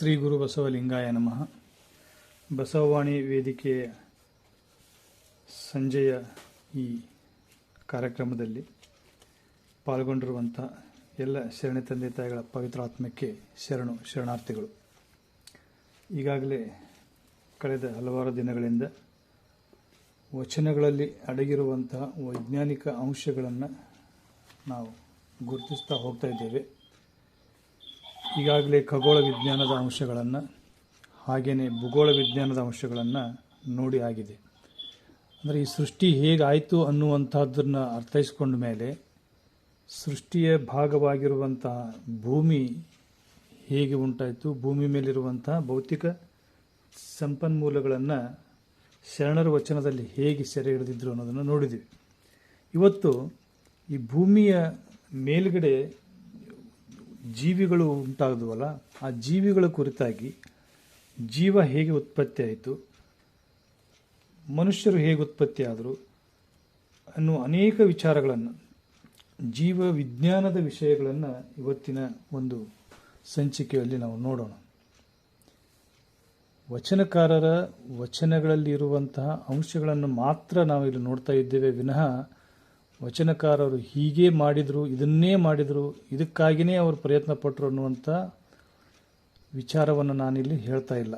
ಶ್ರೀ ಗುರು ಬಸವಲಿಂಗಾಯ ನಮಃ. ಬಸವವಾಣಿ ವೇದಿಕೆಯ ಸಂಜೆಯ ಈ ಕಾರ್ಯಕ್ರಮದಲ್ಲಿ ಪಾಲ್ಗೊಂಡಿರುವಂಥ ಎಲ್ಲ ಶರಣೆ ತಂದೆ ತಾಯಿಗಳ ಪವಿತ್ರಾತ್ಮಕ್ಕೆ ಶರಣು ಶರಣಾರ್ಥಿಗಳು. ಈಗಾಗಲೇ ಕಳೆದ ಹಲವಾರು ದಿನಗಳಿಂದ ವಚನಗಳಲ್ಲಿ ಅಡಗಿರುವಂತಹ ವೈಜ್ಞಾನಿಕ ಅಂಶಗಳನ್ನು ನಾವು ಗುರುತಿಸ್ತಾ ಹೋಗ್ತಾ ಇದ್ದೇವೆ. ಈಗಾಗಲೇ ಖಗೋಳ ವಿಜ್ಞಾನದ ಅಂಶಗಳನ್ನು ಹಾಗೆಯೇ ಭೂಗೋಳ ವಿಜ್ಞಾನದ ಅಂಶಗಳನ್ನು ನೋಡಿ ಆಗಿದೆ. ಅಂದರೆ ಈ ಸೃಷ್ಟಿ ಹೇಗಾಯಿತು ಅನ್ನುವಂಥದ್ದನ್ನು ಅರ್ಥೈಸ್ಕೊಂಡ ಮೇಲೆ ಸೃಷ್ಟಿಯ ಭಾಗವಾಗಿರುವಂತಹ ಭೂಮಿ ಹೇಗೆ ಉಂಟಾಯಿತು, ಭೂಮಿ ಮೇಲಿರುವಂತಹ ಭೌತಿಕ ಸಂಪನ್ಮೂಲಗಳನ್ನು ಶರಣರ ವಚನದಲ್ಲಿ ಹೇಗೆ ಸೆರೆ ಹಿಡಿದಿದ್ರು ಅನ್ನೋದನ್ನು ನೋಡಿದ್ವಿ. ಇವತ್ತು ಈ ಭೂಮಿಯ ಮೇಲ್ಗಡೆ ಜೀವಿಗಳು ಉಂಟಾದವಲ್ಲ ಆ ಜೀವಿಗಳ ಕುರಿತಾಗಿ ಜೀವ ಹೇಗೆ ಉತ್ಪತ್ತಿ ಆಯಿತು, ಮನುಷ್ಯರು ಹೇಗೆ ಉತ್ಪತ್ತಿ ಆದರು ಅನ್ನುವ ಅನೇಕ ವಿಚಾರಗಳನ್ನು, ಜೀವ ವಿಜ್ಞಾನದ ವಿಷಯಗಳನ್ನು ಇವತ್ತಿನ ಒಂದು ಸಂಚಿಕೆಯಲ್ಲಿ ನಾವು ನೋಡೋಣ. ವಚನಕಾರರ ವಚನಗಳಲ್ಲಿ ಇರುವಂತಹ ಅಂಶಗಳನ್ನು ಮಾತ್ರ ನಾವು ಇಲ್ಲಿ ನೋಡ್ತಾ ಇದ್ದೇವೆ. ವಿನಃ ವಚನಕಾರರು ಹೀಗೆ ಮಾಡಿದರು, ಇದನ್ನೇ ಮಾಡಿದರು ಇದಕ್ಕಾಗಿಯೇ ಅವರು ಪ್ರಯತ್ನ ಪಟ್ಟರು ಅನ್ನುವಂಥ ವಿಚಾರವನ್ನು ನಾನಿಲ್ಲಿ ಹೇಳ್ತಾ ಇಲ್ಲ.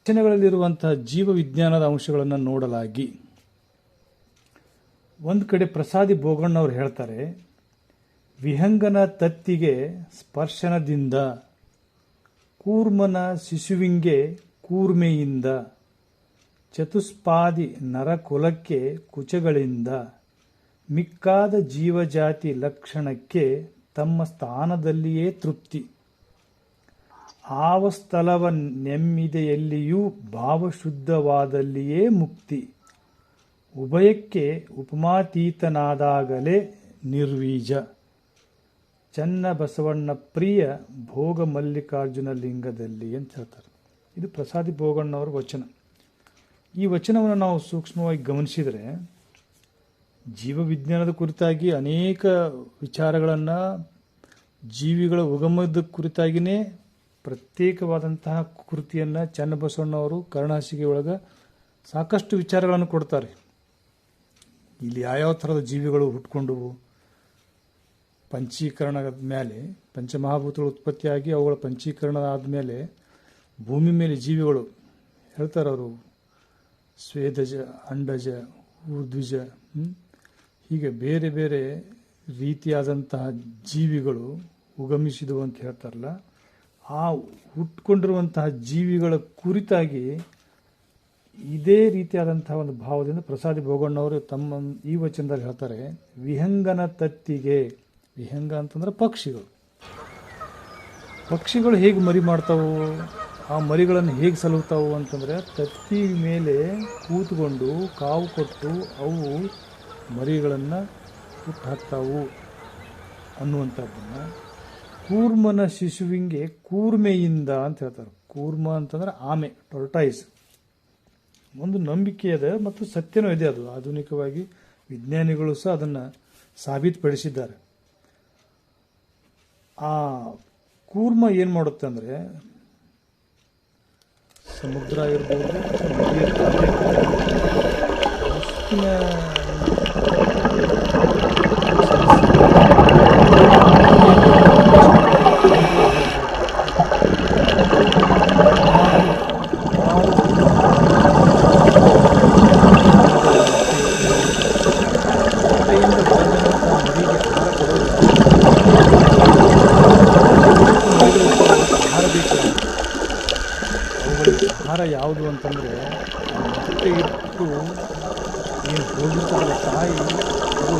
ವಚನಗಳಲ್ಲಿರುವಂತಹ ಜೀವ ವಿಜ್ಞಾನದ ಅಂಶಗಳನ್ನು ನೋಡಲಾಗಿ ಒಂದು ಕಡೆ ಪ್ರಸಾದಿ ಬೋಗಣ್ಣವ್ರು ಹೇಳ್ತಾರೆ, ವಿಹಂಗನ ತತ್ತಿಗೆ ಸ್ಪರ್ಶನದಿಂದ, ಕೂರ್ಮನ ಶಿಶುವಿಂಗೆ ಕೂರ್ಮೆಯಿಂದ, ಚತುಷ್ಪಾದಿ ನರಕುಲಕ್ಕೆ ಕುಚಗಳಿಂದ ಮಿಕ್ಕಾದ ಜೀವಜಾತಿ ಲಕ್ಷಣಕ್ಕೆ ತಮ್ಮ ಸ್ಥಾನದಲ್ಲಿಯೇ ತೃಪ್ತಿ. ಆವಸ್ಥಲವ ನೆಮ್ಮಿದೆಯಲ್ಲಿಯೂ ಭಾವಶುದ್ಧವಾದಲ್ಲಿಯೇ ಮುಕ್ತಿ. ಉಭಯಕ್ಕೆ ಉಪಮಾತೀತನಾದಾಗಲೇ ನಿರ್ವೀಜ. ಚನ್ನ ಬಸವಣ್ಣ ಪ್ರಿಯ ಭೋಗ ಮಲ್ಲಿಕಾರ್ಜುನ ಲಿಂಗದಲ್ಲಿ ಅಂತ ಹೇಳ್ತಾರೆ. ಇದು ಪ್ರಸಾದಿ ಭೋಗಣ್ಣವರ ವಚನ. ಈ ವಚನವನ್ನು ನಾವು ಸೂಕ್ಷ್ಮವಾಗಿ ಗಮನಿಸಿದರೆ ಜೀವವಿಜ್ಞಾನದ ಕುರಿತಾಗಿ ಅನೇಕ ವಿಚಾರಗಳನ್ನು ಜೀವಿಗಳ ಉಗಮದ ಕುರಿತಾಗಿಯೇ ಪ್ರತ್ಯೇಕವಾದಂತಹ ಕೃತಿಯನ್ನು ಚನ್ನಬಸವಣ್ಣವರು ಕರುಣಾಸಿಗೆ ಒಳಗೆ ಸಾಕಷ್ಟು ವಿಚಾರಗಳನ್ನು ಕೊಡ್ತಾರೆ. ಇಲ್ಲಿ ಯಾವ್ಯಾವ ಥರದ ಜೀವಿಗಳು ಹುಟ್ಕೊಂಡವು? ಪಂಚೀಕರಣದ ಮೇಲೆ ಪಂಚಮಹಾಭೂತಗಳು ಉತ್ಪತ್ತಿಯಾಗಿ ಅವುಗಳ ಪಂಚೀಕರಣ ಆದಮೇಲೆ ಭೂಮಿ ಮೇಲೆ ಜೀವಿಗಳು ಹೇಳ್ತಾರೆ ಅವರು ಸ್ವೇದಜ, ಅಂಡಜ ಊರ್ಧ್ವಿಜ? ಹೀಗೆ ಬೇರೆ ಬೇರೆ ರೀತಿಯಾದಂತಹ ಜೀವಿಗಳು ಉಗಮಿಸಿದವು ಅಂತ ಹೇಳ್ತಾರಲ್ಲ, ಆ ಹುಟ್ಕೊಂಡಿರುವಂತಹ ಜೀವಿಗಳ ಕುರಿತಾಗಿ ಇದೇ ರೀತಿಯಾದಂತಹ ಒಂದು ಭಾವದಿಂದ ಪ್ರಸಾದಿ ಭೋಗಣ್ಣವರು ತಮ್ಮ ಈ ವಚನದಲ್ಲಿ ಹೇಳ್ತಾರೆ, ವಿಹಂಗನ ತತ್ತಿಗೆ. ವಿಹಂಗ ಅಂತಂದ್ರೆ ಪಕ್ಷಿಗಳು. ಪಕ್ಷಿಗಳು ಹೇಗೆ ಮರಿ ಮಾಡ್ತಾವು, ಆ ಮರಿಗಳನ್ನು ಹೇಗೆ ಸಲುತಾವು ಅಂತಂದರೆ, ತತ್ತಿ ಮೇಲೆ ಕೂತ್ಕೊಂಡು ಕಾವು ಕೊಟ್ಟು ಅವು ಮರಿಗಳನ್ನು ಹುಟ್ಟು ಹಾಕ್ತಾವು ಅನ್ನುವಂಥದ್ದನ್ನು ಕೂರ್ಮನ ಶಿಶುವಿಗೆ ಕೂರ್ಮೆಯಿಂದ ಅಂತ ಹೇಳ್ತಾರೆ. ಕೂರ್ಮ ಅಂತಂದ್ರೆ ಆಮೆ ಟೊರ್ಟೈಸ್ ಒಂದು ನಂಬಿಕೆ ಇದೆ ಮತ್ತು ಸತ್ಯನೂ ಇದೆ ಅದು. ಆಧುನಿಕವಾಗಿ ವಿಜ್ಞಾನಿಗಳು ಸಹ ಅದನ್ನು ಸಾಬೀತುಪಡಿಸಿದ್ದಾರೆ. ಆ ಕೂರ್ಮ ಏನು ಮಾಡುತ್ತೆ ಅಂದರೆ ಸಮುದ್ರ ಇರ್ಬೋದು ಅಂತಂದರೆ ಮೊಟ್ಟೆ ಇಟ್ಟು ಏನು ಹೋಗಿರ್ತಾರಲ್ಲ ತಾಯಿ, ಅದು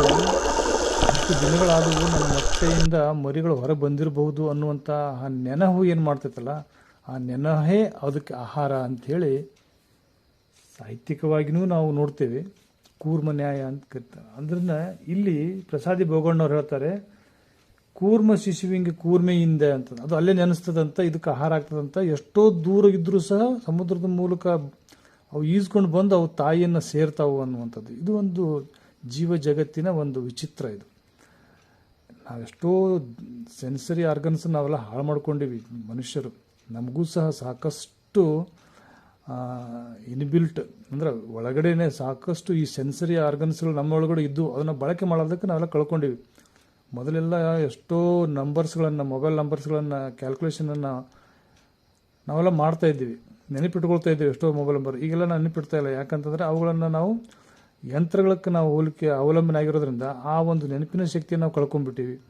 ಇಷ್ಟು ದಿನಗಳಾದವು ನನ್ನ ಮೊಟ್ಟೆಯಿಂದ ಮರಿಗಳು ಹೊರಗೆ ಬಂದಿರಬಹುದು ಅನ್ನುವಂಥ ಆ ನೆನಹು ಏನು ಮಾಡ್ತೈತಲ್ಲ, ಆ ನೆನಹೇ ಅದಕ್ಕೆ ಆಹಾರ ಅಂಥೇಳಿ ಸಾಹಿತ್ಯಿಕವಾಗಿಯೂ ನಾವು ನೋಡ್ತೇವೆ. ಕೂರ್ಮ ನ್ಯಾಯ ಅಂತ ಕರಿತಾರೆ. ಅಂದ್ರನ್ನ ಇಲ್ಲಿ ಪ್ರಸಾದಿ ಭೋಗಣ್ಣವ್ರು ಹೇಳ್ತಾರೆ ಕೂರ್ಮ ಶಿಶುವಿಂಗೆ ಕೂರ್ಮೆಯಿಂದ ಅಂತ ಅದು ಅಲ್ಲೇ ನೆನೆಸ್ತದಂತ, ಇದಕ್ಕೆ ಆಹಾರ ಆಗ್ತದಂತ. ಎಷ್ಟೋ ದೂರ ಇದ್ರೂ ಸಹ ಸಮುದ್ರದ ಮೂಲಕ ಅವು ಈಜ್ಕೊಂಡು ಬಂದು ಅವು ತಾಯಿಯನ್ನು ಸೇರ್ತಾವು ಅನ್ನುವಂಥದ್ದು. ಇದು ಒಂದು ಜೀವ ಜಗತ್ತಿನ ಒಂದು ವಿಚಿತ್ರ ಇದು. ನಾವೆಷ್ಟೋ ಸೆನ್ಸರಿ ಆರ್ಗನ್ಸ್ ನಾವೆಲ್ಲ ಹಾಳು ಮಾಡ್ಕೊಂಡಿವಿ, ಮನುಷ್ಯರು. ನಮಗೂ ಸಹ ಸಾಕಷ್ಟು ಇನ್ಬಿಲ್ಟ್, ಅಂದ್ರೆ ಒಳಗಡೆನೆ ಸಾಕಷ್ಟು ಈ ಸೆನ್ಸರಿ ಆರ್ಗನ್ಸ್ಗಳು ನಮ್ಮ ಒಳಗಡೆ ಇದ್ದು, ಅದನ್ನು ಬಳಕೆ ಮಾಡೋದಕ್ಕೆ ನಾವೆಲ್ಲ ಕಳ್ಕೊಂಡಿವಿ. ಮೊದಲೆಲ್ಲ ಎಷ್ಟೋ ನಂಬರ್ಸ್ಗಳನ್ನು ಮೊಬೈಲ್ ನಂಬರ್ಸ್ಗಳನ್ನು ಕ್ಯಾಲ್ಕುಲೇಷನನ್ನು ನಾವೆಲ್ಲ ಮಾಡ್ತಾ ಇದ್ದೀವಿ. ನೆನಪಿಟ್ಕೊಳ್ತಾ ಇದ್ದೀವಿ ಎಷ್ಟೋ ಮೊಬೈಲ್ ನಂಬರ್ ಈಗೆಲ್ಲ ನಾನು ನೆನಪಿಡ್ತಾ ಇಲ್ಲ. ಯಾಕಂತಂದರೆ ಅವುಗಳನ್ನು ನಾವು ಯಂತ್ರಗಳಕ್ಕೆ ನಾವು ಹೋಲಿಕೆ ಅವಲಂಬನೆ ಆಗಿರೋದ್ರಿಂದ ಆ ಒಂದು ನೆನಪಿನ ಶಕ್ತಿಯನ್ನು ನಾವು ಕಳ್ಕೊಂಡ್ಬಿಟ್ಟಿವಿ.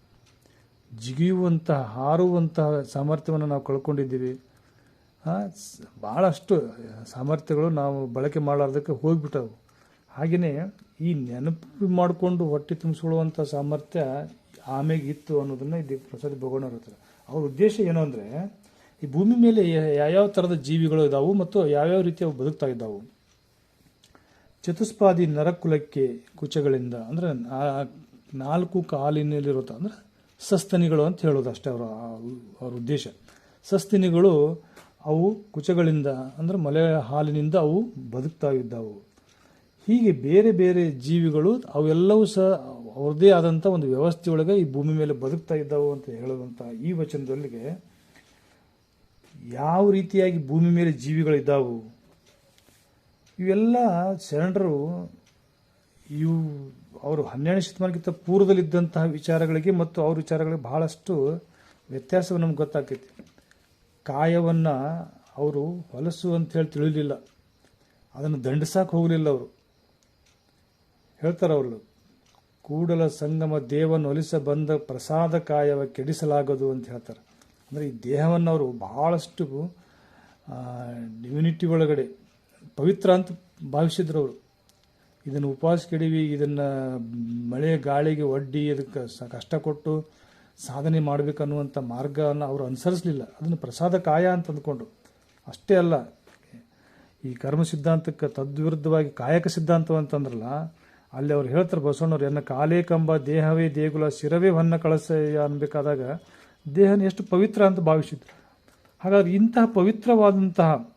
ಜಿಗಿಯುವಂತಹ, ಹಾರುವಂತಹ ಸಾಮರ್ಥ್ಯವನ್ನು ನಾವು ಕಳ್ಕೊಂಡಿದ್ದೀವಿ. ಭಾಳಷ್ಟು ಸಾಮರ್ಥ್ಯಗಳು ನಾವು ಬಳಕೆ ಮಾಡಲಾರ್ದಕ್ಕೆ ಹೋಗಿಬಿಟ್ಟವು. ಹಾಗೆಯೇ ಈ ನೆನಪು ಮಾಡಿಕೊಂಡು ಹೊಟ್ಟೆ ತುಂಬಿಸ್ಕೊಳ್ಳುವಂಥ ಸಾಮರ್ಥ್ಯ ಆಮೆಗೆ ಇತ್ತು ಅನ್ನೋದನ್ನು ಇದು ಪ್ರಸಾದ್ ಭಗವಾನವ್ರ ಹತ್ರ. ಅವ್ರ ಉದ್ದೇಶ ಏನು ಅಂದರೆ, ಈ ಭೂಮಿ ಮೇಲೆ ಯಾವ್ಯಾವ ಥರದ ಜೀವಿಗಳು ಇದಾವು ಮತ್ತು ಯಾವ್ಯಾವ ರೀತಿ ಅವು ಬದುಕ್ತಾ ಇದ್ದಾವು? ಚತುಷ್ಪಾದಿ ನರಕುಲಕ್ಕೆ ಕುಚಗಳಿಂದ, ಅಂದರೆ ನಾಲ್ಕು ಕಾಲಿನಲ್ಲಿರುತ್ತೆ ಅಂದರೆ ಸಸ್ತನಿಗಳು ಅಂತ ಹೇಳೋದು ಅಷ್ಟೇ ಅವರ, ಅವ್ರ ಉದ್ದೇಶ. ಸಸ್ತನಿಗಳು ಅವು ಕುಚಗಳಿಂದ, ಅಂದರೆ ಮಲೆ ಹಾಲಿನಿಂದ ಅವು ಬದುಕ್ತಾ ಇದ್ದಾವು. ಹೀಗೆ ಬೇರೆ ಬೇರೆ ಜೀವಿಗಳು ಅವೆಲ್ಲವೂ ಸಹ ಅವ್ರದ್ದೇ ಆದಂಥ ಒಂದು ವ್ಯವಸ್ಥೆಯೊಳಗೆ ಈ ಭೂಮಿ ಮೇಲೆ ಬದುಕ್ತಾ ಇದ್ದಾವು ಅಂತ ಹೇಳುವಂಥ ಈ ವಚನದಲ್ಲಿಗೆ ಯಾವ ರೀತಿಯಾಗಿ ಭೂಮಿ ಮೇಲೆ ಜೀವಿಗಳಿದ್ದಾವು ಇವೆಲ್ಲ ಶರಣರು ಇವು ಅವರು ಹನ್ನೆರಡು ಶತಮಾನಕ್ಕಿಂತ ಪೂರ್ವದಲ್ಲಿದ್ದಂತಹ ವಿಚಾರಗಳಿಗೆ ಮತ್ತು ಅವ್ರ ವಿಚಾರಗಳಿಗೆ ಬಹಳಷ್ಟು ವ್ಯತ್ಯಾಸವು ನಮ್ಗೆ ಗೊತ್ತಾಗ್ತೈತಿ. ಕಾಯವನ್ನು ಅವರು ಹೊಲಸು ಅಂತ ಹೇಳಿ ತಿಳಿಲಿಲ್ಲ. ಅದನ್ನು ದಂಡಿಸಕ್ಕೆ ಹೋಗಲಿಲ್ಲ ಅವರು. ಹೇಳ್ತಾರೆ ಅವರು. ಕೂಡಲ ಸಂಗಮ ದೇವನ ಒಲಿಸ ಬಂದ ಪ್ರಸಾದ ಕಾಯವ ಕೆಡಿಸಲಾಗದು ಅಂತ ಹೇಳ್ತಾರೆ. ಅಂದರೆ ಈ ದೇಹವನ್ನು ಅವರು ಬಹಳಷ್ಟು ಡಿವಿನಿಟಿ ಒಳಗಡೆ, ಪವಿತ್ರ ಅಂತ ಭಾವಿಸಿದ್ರು ಅವರು. ಇದನ್ನು ಉಪವಾಸ ಕೆಡಿವಿ ಇದನ್ನು ಮಳೆ ಗಾಳಿಗೆ ಒಡ್ಡಿ ಅದಕ್ಕೆ ಸ ಕಷ್ಟ ಕೊಟ್ಟು ಸಾಧನೆ ಮಾಡಬೇಕನ್ನುವಂಥ ಮಾರ್ಗವನ್ನು ಅವರು ಅನುಸರಿಸಲಿಲ್ಲ. ಅದನ್ನು ಪ್ರಸಾದ ಕಾಯ ಅಂತ ಅಂದ್ಕೊಂಡ್ರು. ಅಷ್ಟೇ ಅಲ್ಲ, ಈ ಕರ್ಮ ಸಿದ್ಧಾಂತಕ್ಕೆ ತದ್ವಿರುದ್ಧವಾಗಿ ಕಾಯಕ ಸಿದ್ಧಾಂತ ಅಂತಂದ್ರಲ್ಲ ಅಲ್ಲಿ ಅವ್ರು ಹೇಳ್ತಾರೆ, ಬಸವಣ್ಣವ್ರು, ಎನ್ನ ಕಾಲೇ ಕಂಬ, ದೇಹವೇ ದೇಗುಲ, ಶಿರವೇ ಹೊನ್ನ ಕಳಸ ಅನ್ಬೇಕಾದಾಗ ದೇಹನ ಎಷ್ಟು ಪವಿತ್ರ ಅಂತ ಭಾವಿಸಿದ್ರು. ಹಾಗಾದ್ರೆ ಇಂತಹ ಪವಿತ್ರವಾದಂತಹ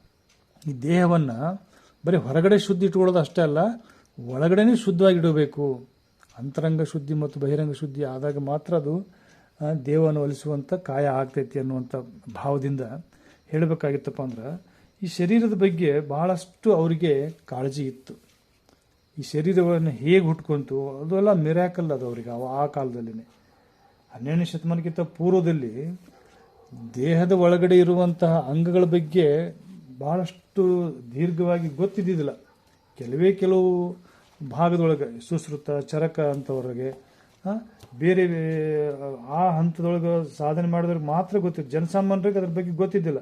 ಈ ದೇಹವನ್ನು ಬರೀ ಹೊರಗಡೆ ಶುದ್ಧಿ ಇಟ್ಕೊಳ್ಳೋದು ಅಷ್ಟೇ ಅಲ್ಲ, ಒಳಗಡೆನೇ ಶುದ್ಧವಾಗಿ ಇಡಬೇಕು. ಅಂತರಂಗ ಶುದ್ಧಿ ಮತ್ತು ಬಹಿರಂಗ ಶುದ್ಧಿ ಆದಾಗ ಮಾತ್ರ ಅದು ದೇವನ ಒಲಿಸುವಂಥ ಕಾಯ ಆಗ್ತೈತಿ ಅನ್ನುವಂಥ ಭಾವದಿಂದ ಹೇಳಬೇಕಾಗಿತ್ತಪ್ಪ ಅಂದ್ರೆ, ಈ ಶರೀರದ ಬಗ್ಗೆ ಬಹಳಷ್ಟು ಅವರಿಗೆ ಕಾಳಜಿ ಇತ್ತು. ಈ ಶರೀರವನ್ನು ಹೇಗೆ ಹುಟ್ಕೊಂತು, ಅದೆಲ್ಲ ಮಿರಾಕಲ್ ಅದು ಅವರಿಗೆ ಅವ ಆ ಕಾಲದಲ್ಲಿನೇ. ಹನ್ನೆರಡನೇ ಶತಮಾನಕ್ಕಿಂತ ಪೂರ್ವದಲ್ಲಿ ದೇಹದ ಒಳಗಡೆ ಇರುವಂತಹ ಅಂಗಗಳ ಬಗ್ಗೆ ಬಹಳಷ್ಟು ದೀರ್ಘವಾಗಿ ಗೊತ್ತಿದ್ದಿದ್ದಿಲ್ಲ. ಕೆಲವೇ ಕೆಲವು ಭಾಗದೊಳಗೆ, ಸುಶ್ರುತ, ಚರಕ ಅಂಥವ್ರಿಗೆ ಬೇರೆ ಆ ಹಂತದೊಳಗೆ ಸಾಧನೆ ಮಾಡಿದ್ರೆ ಮಾತ್ರ ಗೊತ್ತಿತ್ತು. ಜನಸಾಮಾನ್ಯರಿಗೆ ಅದ್ರ ಬಗ್ಗೆ ಗೊತ್ತಿದ್ದಿಲ್ಲ.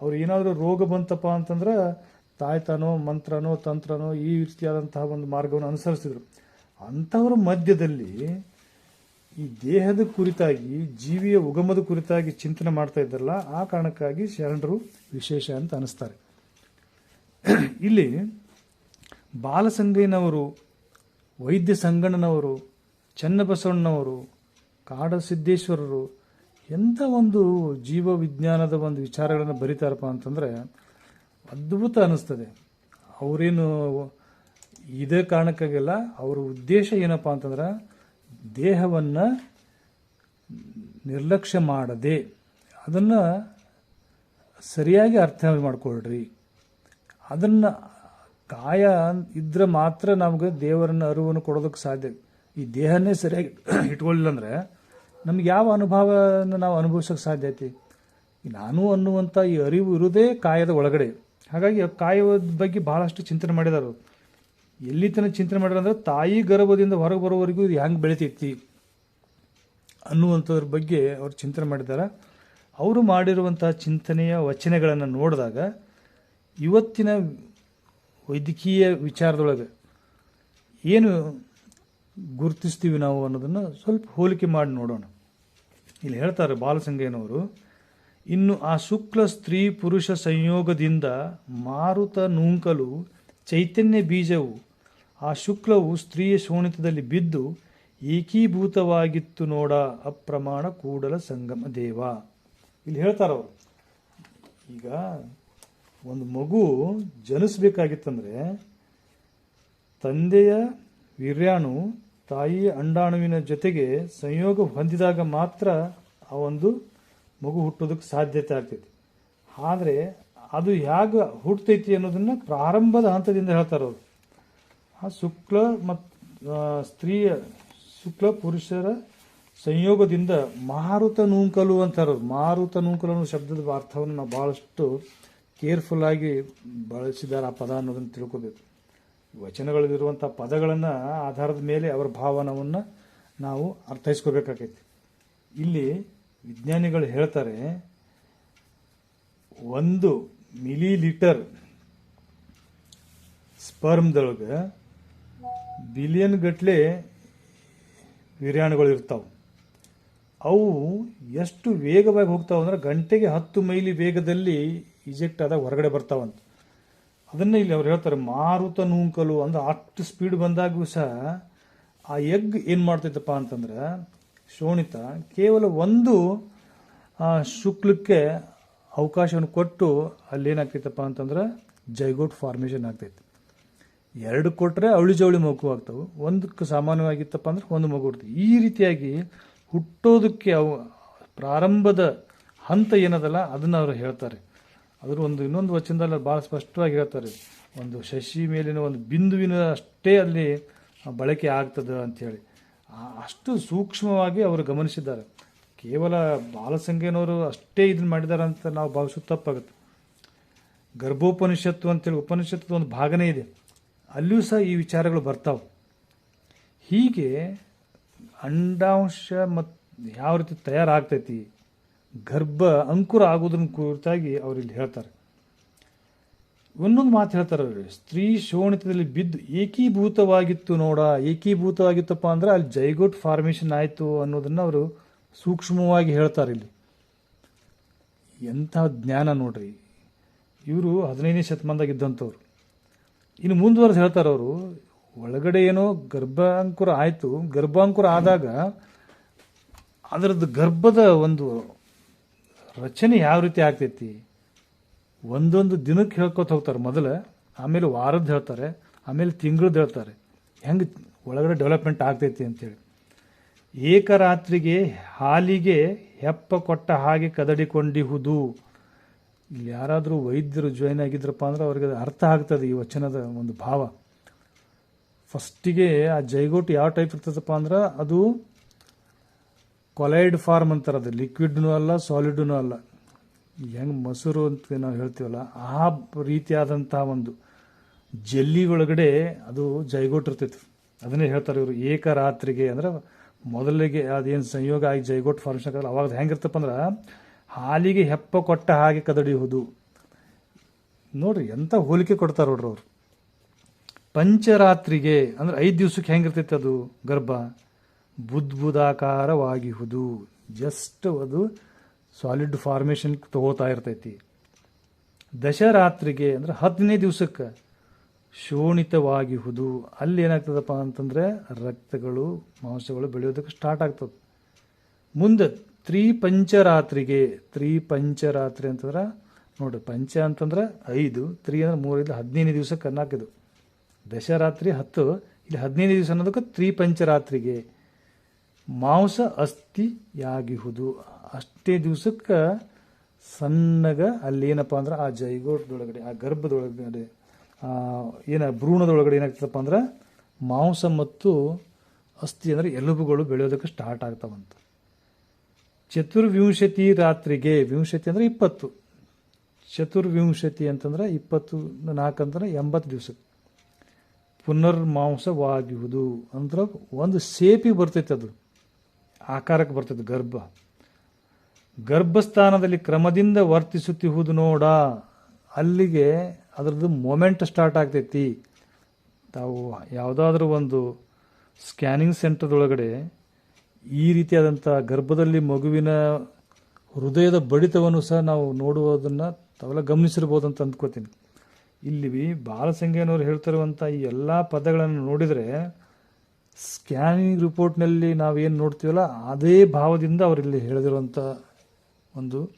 ಅವ್ರು ಏನಾದರೂ ರೋಗ ಬಂತಪ್ಪ ಅಂತಂದ್ರೆ ತಾಯ್ತಾನೋ, ಮಂತ್ರನೋ, ತಂತ್ರನೋ ಈ ರೀತಿಯಾದಂತಹ ಒಂದು ಮಾರ್ಗವನ್ನು ಅನುಸರಿಸಿದ್ರು. ಅಂಥವ್ರ ಮಧ್ಯದಲ್ಲಿ ಈ ದೇಹದ ಕುರಿತಾಗಿ, ಜೀವಿಯ ಉಗಮದ ಕುರಿತಾಗಿ ಚಿಂತನೆ ಮಾಡ್ತಾ ಇದ್ದಾರಲ್ಲ, ಆ ಕಾರಣಕ್ಕಾಗಿ ಶರಣರು ವಿಶೇಷ ಅಂತ ಅನಿಸ್ತಾರೆ. ಇಲ್ಲಿ ಬಾಲಸಂಗಯ್ಯನವರು, ವೈದ್ಯ ಸಂಗಣ್ಣನವರು, ಚನ್ನಬಸವಣ್ಣನವರು, ಕಾಡಸಿದ್ದೇಶ್ವರರು ಎಂಥ ಒಂದು ಜೀವ ವಿಜ್ಞಾನದ ಒಂದು ವಿಚಾರಗಳನ್ನು ಬರೀತಾರಪ್ಪ ಅಂತಂದರೆ ಅದ್ಭುತ ಅನ್ನಿಸ್ತದೆ. ಅವರೇನು ಇದೇ ಕಾರಣಕ್ಕಾಗಿಲ್ಲ ಅವರ ಉದ್ದೇಶ ಏನಪ್ಪ ಅಂತಂದ್ರೆ ದೇಹವನ್ನು ನಿರ್ಲಕ್ಷ್ಯ ಮಾಡದೆ ಅದನ್ನು ಸರಿಯಾಗಿ ಅರ್ಥ ಮಾಡ್ಕೊಳ್ರಿ. ಅದನ್ನು ಕಾಯ ಇದ್ರೆ ಮಾತ್ರ ನಮಗೆ ದೇವರನ್ನ ಅರಿವನ್ನು ಕೊಡೋದಕ್ಕೆ ಸಾಧ್ಯ. ಈ ದೇಹನೇ ಸರಿಯಾಗಿ ಇಟ್ಕೊಳ್ಳಿಲ್ಲ ಅಂದರೆ ನಮ್ಗೆ ಯಾವ ಅನುಭವನ ನಾವು ಅನುಭವಿಸೋಕೆ ಸಾಧ್ಯ ಐತಿ? ನಾನು ಅನ್ನುವಂಥ ಈ ಅರಿವು ಇರುವುದೇ ಕಾಯದ ಒಳಗಡೆ. ಹಾಗಾಗಿ ಕಾಯದ ಬಗ್ಗೆ ಬಹಳಷ್ಟು ಚಿಂತನೆ ಮಾಡಿದಾರು. ಎಲ್ಲಿ ತನಕ ಚಿಂತನೆ ಮಾಡ್ಯಾರ ಅಂದ್ರೆ ತಾಯಿ ಗರ್ಭದಿಂದ ಹೊರಗೆ ಬರೋವರೆಗೂ ಇದು ಹೆಂಗೆ ಬೆಳಿತೈತಿ ಅನ್ನುವಂಥದ್ರ ಬಗ್ಗೆ ಅವ್ರು ಚಿಂತನೆ ಮಾಡಿದ್ದಾರೆ ಅವರು ಮಾಡಿರುವಂಥ ಚಿಂತನೆಯ ವಚನಗಳನ್ನು ನೋಡಿದಾಗ ಇವತ್ತಿನ ವೈದ್ಯಕೀಯ ವಿಚಾರದೊಳಗೆ ಏನು ಗುರುತಿಸ್ತೀವಿ ನಾವು ಅನ್ನೋದನ್ನು ಸ್ವಲ್ಪ ಹೋಲಿಕೆ ಮಾಡಿ ನೋಡೋಣ ಇಲ್ಲಿ ಹೇಳ್ತಾರೆ ಬಾಲಸಂಗಯ್ಯನವರು ಇನ್ನು ಆ ಶುಕ್ಲ ಸ್ತ್ರೀ ಪುರುಷ ಸಂಯೋಗದಿಂದ ಮಾರುತ ನೂಂಕಲು ಚೈತನ್ಯ ಬೀಜವು ಆ ಶುಕ್ಲವು ಸ್ತ್ರೀಯ ಶೋಣಿತದಲ್ಲಿ ಬಿದ್ದು ಏಕೀಭೂತವಾಗಿತ್ತು ನೋಡ ಅಪ್ರಮಾಣ ಕೂಡಲ ಸಂಗಮ ದೇವ. ಇಲ್ಲಿ ಹೇಳ್ತಾರವರು ಈಗ ಒಂದು ಮಗು ಜನಿಸ್ಬೇಕಾಗಿತ್ತಂದ್ರೆ ತಂದೆಯ ವೀರ್ಯಾಣು ತಾಯಿಯ ಅಂಡಾಣುವಿನ ಜೊತೆಗೆ ಸಂಯೋಗ ಹೊಂದಿದಾಗ ಮಾತ್ರ ಆ ಒಂದು ಮಗು ಹುಟ್ಟೋದಕ್ಕೆ ಸಾಧ್ಯತೆ ಆಗ್ತೈತಿ. ಆದರೆ ಅದು ಹೇಗೆ ಹುಟ್ಟತೈತಿ ಅನ್ನೋದನ್ನು ಪ್ರಾರಂಭದ ಹಂತದಿಂದ ಹೇಳ್ತಾರೆ ಅವರು. ಆ ಶುಕ್ಲ ಮತ್ತು ಸ್ತ್ರೀಯ ಶುಕ್ಲ ಪುರುಷರ ಸಂಯೋಗದಿಂದ ಮಾರುತ ನೂಂಕಲು ಅಂತಾರೆ. ಮಾರುತ ನೂಂಕಲು ಅನ್ನೋ ಶಬ್ದದ ಅರ್ಥವನ್ನು ನಾವು ಭಾಳಷ್ಟು ಕೇರ್ಫುಲ್ ಆಗಿ ಬಳಸಿದ್ದಾರೆ ಆ ಪದ ಅನ್ನೋದನ್ನು ತಿಳ್ಕೋಬೇಕು. ವಚನಗಳಲ್ಲಿರುವಂಥ ಪದಗಳನ್ನು ಆಧಾರದ ಮೇಲೆ ಅವರ ಭಾವನವನ್ನು ನಾವು ಅರ್ಥೈಸ್ಕೋಬೇಕಾಗೈತಿ. ಇಲ್ಲಿ ವಿಜ್ಞಾನಿಗಳು ಹೇಳ್ತಾರೆ, ಒಂದು ಮಿಲಿ ಲೀಟರ್ ಸ್ಪರ್ಮ್ದೊಳಗೆ ಬಿಲಿಯನ್ ಗಟ್ಟಲೆ ವೀರ್ಯಾಣುಗಳು ಇರ್ತಾವೆ. ಅವು ಎಷ್ಟು ವೇಗವಾಗಿ ಹೋಗ್ತಾವೆ ಅಂದ್ರೆ ಗಂಟೆಗೆ ಹತ್ತು ಮೈಲಿ ವೇಗದಲ್ಲಿ ಇಜೆಕ್ಟ್ ಆದಾಗ ಹೊರಗಡೆ ಬರ್ತಾವಂತ ಅದನ್ನು ಇಲ್ಲಿ ಅವ್ರು ಹೇಳ್ತಾರೆ, ಮಾರುತ ನೂಂಕಲು ಅಂದ್ರೆ ಅಷ್ಟು ಸ್ಪೀಡ್ ಬಂದಾಗೂ ಸಹ ಆ ಎಗ್ ಏನು ಮಾಡ್ತೈತಪ್ಪ ಅಂತಂದ್ರೆ ಶೋಣಿತ ಕೇವಲ ಒಂದು ಶುಕ್ಲಕ್ಕೆ ಅವಕಾಶವನ್ನು ಕೊಟ್ಟು ಅಲ್ಲಿ ಏನಾಗ್ತೈತಪ್ಪ ಅಂತಂದ್ರೆ ಜೈಗೋಟ್ ಫಾರ್ಮೇಷನ್ ಆಗ್ತೈತಿ. ಎರಡು ಕೊಟ್ಟರೆ ಅವಳಿ ಜವಳಿ ಮಗು ಆಗ್ತವೆ. ಒಂದಕ್ಕೆ ಸಾಮಾನ್ಯವಾಗಿತ್ತಪ್ಪ ಅಂದ್ರೆ ಒಂದು ಮಗು ಇರ್ತದೆ ಈ ರೀತಿಯಾಗಿ ಹುಟ್ಟೋದಕ್ಕೆ ಅವು ಪ್ರಾರಂಭದ ಹಂತ ಏನದಲ್ಲ, ಅದನ್ನು ಅವರು ಹೇಳ್ತಾರೆ. ಅದ್ರ ಒಂದು ಇನ್ನೊಂದು ವಚನದಲ್ಲಿ ಭಾಳ ಸ್ಪಷ್ಟವಾಗಿ ಹೇಳ್ತಾರೆ. ಒಂದು ಶಶಿ ಮೇಲಿನ ಒಂದು ಬಿಂದುವಿನ ಅಷ್ಟೇ ಅಲ್ಲಿ ಬಳಕೆ ಆಗ್ತದೆ ಅಂಥೇಳಿ ಆ- ಅಷ್ಟು ಸೂಕ್ಷ್ಮವಾಗಿ ಅವರು ಗಮನಿಸಿದ್ದಾರೆ. ಕೇವಲ ಬಾಲಸಂಖ್ಯೆನವರು ಅಷ್ಟೇ ಇದನ್ನ ಮಾಡಿದ್ದಾರೆ ಅಂತ ನಾವು ಭಾವಿಸೋದು ತಪ್ಪಾಗುತ್ತೆ. ಗರ್ಭೋಪನಿಷತ್ತು ಅಂತೇಳಿ ಉಪನಿಷತ್ತದ ಒಂದು ಭಾಗನೇ ಇದೆ. ಅಲ್ಲಿಯೂ ಸಹ ಈ ವಿಚಾರಗಳು ಬರ್ತಾವೆ. ಹೀಗೆ ಅಂಡಾಂಶ ಮತ್ತು ಯಾವ ರೀತಿ ತಯಾರಾಗ್ತೈತಿ, ಗರ್ಭ ಅಂಕುರ ಆಗೋದನ್ನ ಕುರಿತಾಗಿ ಅವರು ಇಲ್ಲಿ ಹೇಳ್ತಾರೆ. ಒಂದೊಂದು ಮಾತು ಹೇಳ್ತಾರೆ ಸ್ತ್ರೀ ಶೋಣಿತದಲ್ಲಿ ಬಿದ್ದು ಏಕೀಭೂತವಾಗಿತ್ತು ನೋಡ, ಏಕೀಭೂತವಾಗಿತ್ತಪ್ಪ ಅಂದ್ರೆ ಅಲ್ಲಿ ಜೈಗೋಟ್ ಫಾರ್ಮೇಷನ್ ಆಯಿತು ಅನ್ನೋದನ್ನ ಅವರು ಸೂಕ್ಷ್ಮವಾಗಿ ಹೇಳ್ತಾರೆ ಇಲ್ಲಿ. ಎಂಥ ಜ್ಞಾನ ನೋಡ್ರಿ. ಇವರು ಹದಿನೈದನೇ ಶತಮಾನದಾಗ ಇದ್ದಂಥವ್ರು. ಇನ್ನು ಮುಂದುವರೆದು ಹೇಳ್ತಾರೆ ಅವರು, ಒಳಗಡೆ ಏನೋ ಗರ್ಭಾಂಕುರ ಆಯಿತು. ಗರ್ಭಾಂಕುರ ಆದಾಗ ಅದರದ್ದು ಗರ್ಭದ ಒಂದು ರಚನೆ ಯಾವ ರೀತಿ ಆಗ್ತೈತಿ? ಒಂದೊಂದು ದಿನಕ್ಕೆ ಹೇಳ್ಕೊತ ಹೋಗ್ತಾರೆ. ಮೊದಲು ಆಮೇಲೆ ವಾರದ್ದು ಹೇಳ್ತಾರೆ, ಆಮೇಲೆ ತಿಂಗಳದ್ದು ಹೇಳ್ತಾರೆ. ಹೆಂಗೆ ಒಳಗಡೆ ಡೆವಲಪ್ಮೆಂಟ್ ಆಗ್ತೈತಿ ಅಂತೇಳಿ. ಏಕರಾತ್ರಿಗೆ ಹಾಲಿಗೆ ಹೆಪ್ಪ ಕೊಟ್ಟ ಹಾಗೆ ಕದಡಿಕೊಂಡಿಹುದು. ಇಲ್ಲಿ ಯಾರಾದರೂ ವೈದ್ಯರು ಜಾಯ್ನ್ ಆಗಿದ್ರಪ್ಪ ಅಂದ್ರೆ ಅವ್ರಿಗೆ ಅರ್ಥ ಆಗ್ತದೆ ಈ ವಚನದ ಒಂದು ಭಾವ. ಫಸ್ಟಿಗೆ ಆ ಜೈಗೋಟ್ ಯಾವ ಟೈಪ್ ಇರ್ತದಪ್ಪ ಅಂದ್ರೆ ಅದು ಕೊಲೈಡ್ ಫಾರ್ಮ್ ಅಂತಾರೆ ಅದು ಲಿಕ್ವಿಡ್ನು ಅಲ್ಲ ಸಾಲಿಡ್ನೂ ಅಲ್ಲ. ಹೆಂಗೆ ಮೊಸರು ಅಂತ ನಾವು ಹೇಳ್ತೀವಲ್ಲ, ಆ ರೀತಿಯಾದಂಥ ಒಂದು ಜಲ್ಲಿ ಒಳಗಡೆ ಅದು ಜೈಗೋಟ್ ಅದನ್ನೇ ಹೇಳ್ತಾರೆ ಇವರು, ಏಕರಾತ್ರಿಗೆ ಅಂದ್ರೆ ಮೊದಲಿಗೆ ಅದೇನು ಸಂಯೋಗ ಆಗಿ ಜೈಗೋಟ್ ಫಾರ್ಮೇಷನ್ ಆಗಲ್ಲ ಅವಾಗ ಹೆಂಗಿರ್ತಪ್ಪ ಅಂದ್ರೆ ಹಾಲಿಗೆ ಹೆಪ್ಪ ಕೊಟ್ಟ ಹಾಗೆ ಕದಡಿಯುವುದು. ನೋಡ್ರಿ ಎಂಥ ಹೋಲಿಕೆ ಕೊಡ್ತಾರೆ ನೋಡ್ರಿ ಅವ್ರು. ಪಂಚರಾತ್ರಿಗೆ ಅಂದ್ರೆ ಐದು ದಿವ್ಸಕ್ಕೆ ಹೆಂಗಿರ್ತೈತೆ ಅದು ಗರ್ಭ? ಬುದ್ಬುದಾಕಾರವಾಗಿಹುದು. ಜಸ್ಟ್ ಅದು ಸಾಲಿಡ್ ಫಾರ್ಮೇಷನ್ ತಗೋತಾ ಇರ್ತೈತಿ. ದಶರಾತ್ರಿಗೆ ಅಂದ್ರೆ ಹದಿನೈದು ದಿವಸಕ್ಕೆ ಶೋಣಿತವಾಗಿಹುದು. ಅಲ್ಲಿ ಏನಾಗ್ತದಪ್ಪ ಅಂತಂದ್ರೆ ರಕ್ತಗಳು, ಮಾಂಸಗಳು ಬೆಳೆಯೋದಕ್ಕೆ ಸ್ಟಾರ್ಟ್ ಆಗ್ತದೆ. ಮುಂದೆ ತ್ರಿಪಂಚರಾತ್ರಿಗೆ, ತ್ರಿಪಂಚರಾತ್ರಿ ಅಂತಂದ್ರೆ ನೋಡ್ರಿ ಪಂಚ ಅಂತಂದ್ರೆ ಐದು, ತ್ರೀ ಅಂದ್ರೆ ಮೂರೈದು ಹದಿನೈದು ದಿವಸಕ್ಕೆ ಅನ್ನಾಕಿದು ದಶರಾತ್ರಿ ಹತ್ತು, ಇಲ್ಲಿ ಹದಿನೈದು ದಿವಸ ಅನ್ನೋದಕ್ಕೆ ತ್ರಿಪಂಚರಾತ್ರಿಗೆ. ಮಾಂಸ ಅಸ್ಥಿಯಾಗಿಹುದು. ಅಷ್ಟೇ ದಿವಸಕ್ಕೆ ಸಣ್ಣಗ ಅಲ್ಲಿ ಏನಪ್ಪ ಅಂದ್ರೆ ಆ ಜೈಗೋಟದೊಳಗಡೆ, ಆ ಗರ್ಭದೊಳಗಡೆ ಏನ ಭ್ರೂಣದೊಳಗಡೆ ಏನಾಗ್ತದಪ್ಪ ಅಂದ್ರೆ ಮಾಂಸ ಮತ್ತು ಅಸ್ಥಿ ಅಂದರೆ ಎಲುಬುಗಳು ಬೆಳೆಯೋದಕ್ಕೆ ಸ್ಟಾರ್ಟ್ ಆಗ್ತಾವಂತ. ಚತುರ್ವಿಂಶತಿ ರಾತ್ರಿಗೆ, ವಿಂಶತಿ ಅಂದರೆ ಇಪ್ಪತ್ತು. ಚತುರ್ವಿಂಶತಿ ಅಂತಂದ್ರೆ ಇಪ್ಪತ್ತು ನಾಲ್ಕು ಅಂತಂದ್ರೆ ಎಂಬತ್ತು ದಿವಸಕ್ಕೆ. ಪುನರ್ಮಾಂಸವಾಗುವುದು ಅಂದ್ರೆ ಒಂದು ಸೇಪಿಗೆ ಬರ್ತೈತೆ ಅದು, ಆಕಾರಕ್ಕೆ ಬರ್ತೈತೆ ಗರ್ಭ. ಗರ್ಭಸ್ಥಾನದಲ್ಲಿ ಕ್ರಮದಿಂದ ವರ್ತಿಸುತ್ತಿಹುದು ನೋಡ, ಅಲ್ಲಿಗೆ ಅದರದ್ದು ಮೊಮೆಂಟ್ ಸ್ಟಾರ್ಟ್ ಆಗ್ತೈತಿ. ತಾವು ಯಾವುದಾದ್ರೂ ಒಂದು ಸ್ಕ್ಯಾನಿಂಗ್ ಸೆಂಟರ್ದೊಳಗಡೆ ಈ ರೀತಿಯಾದಂಥ ಗರ್ಭದಲ್ಲಿ ಮಗುವಿನ ಹೃದಯದ ಬಡಿತವನ್ನು ಸಹ ನಾವು ನೋಡುವುದನ್ನು ತಾವೆಲ್ಲ ಗಮನಿಸಿರ್ಬೋದು ಅಂತ ಅಂದ್ಕೋತೀನಿ. ಇಲ್ಲಿ ಬಾಲಸಂಗೇನವರು ಹೇಳ್ತಿರುವಂಥ ಈ ಎಲ್ಲ ಪದಗಳನ್ನು ನೋಡಿದರೆ ಸ್ಕ್ಯಾನಿಂಗ್ ರಿಪೋರ್ಟ್ನಲ್ಲಿ ನಾವೇನು ನೋಡ್ತೀವಲ್ಲ, ಅದೇ ಭಾವದಿಂದ ಅವರಿಲ್ಲಿ ಹೇಳಿದಿರುವಂಥ ಒಂದು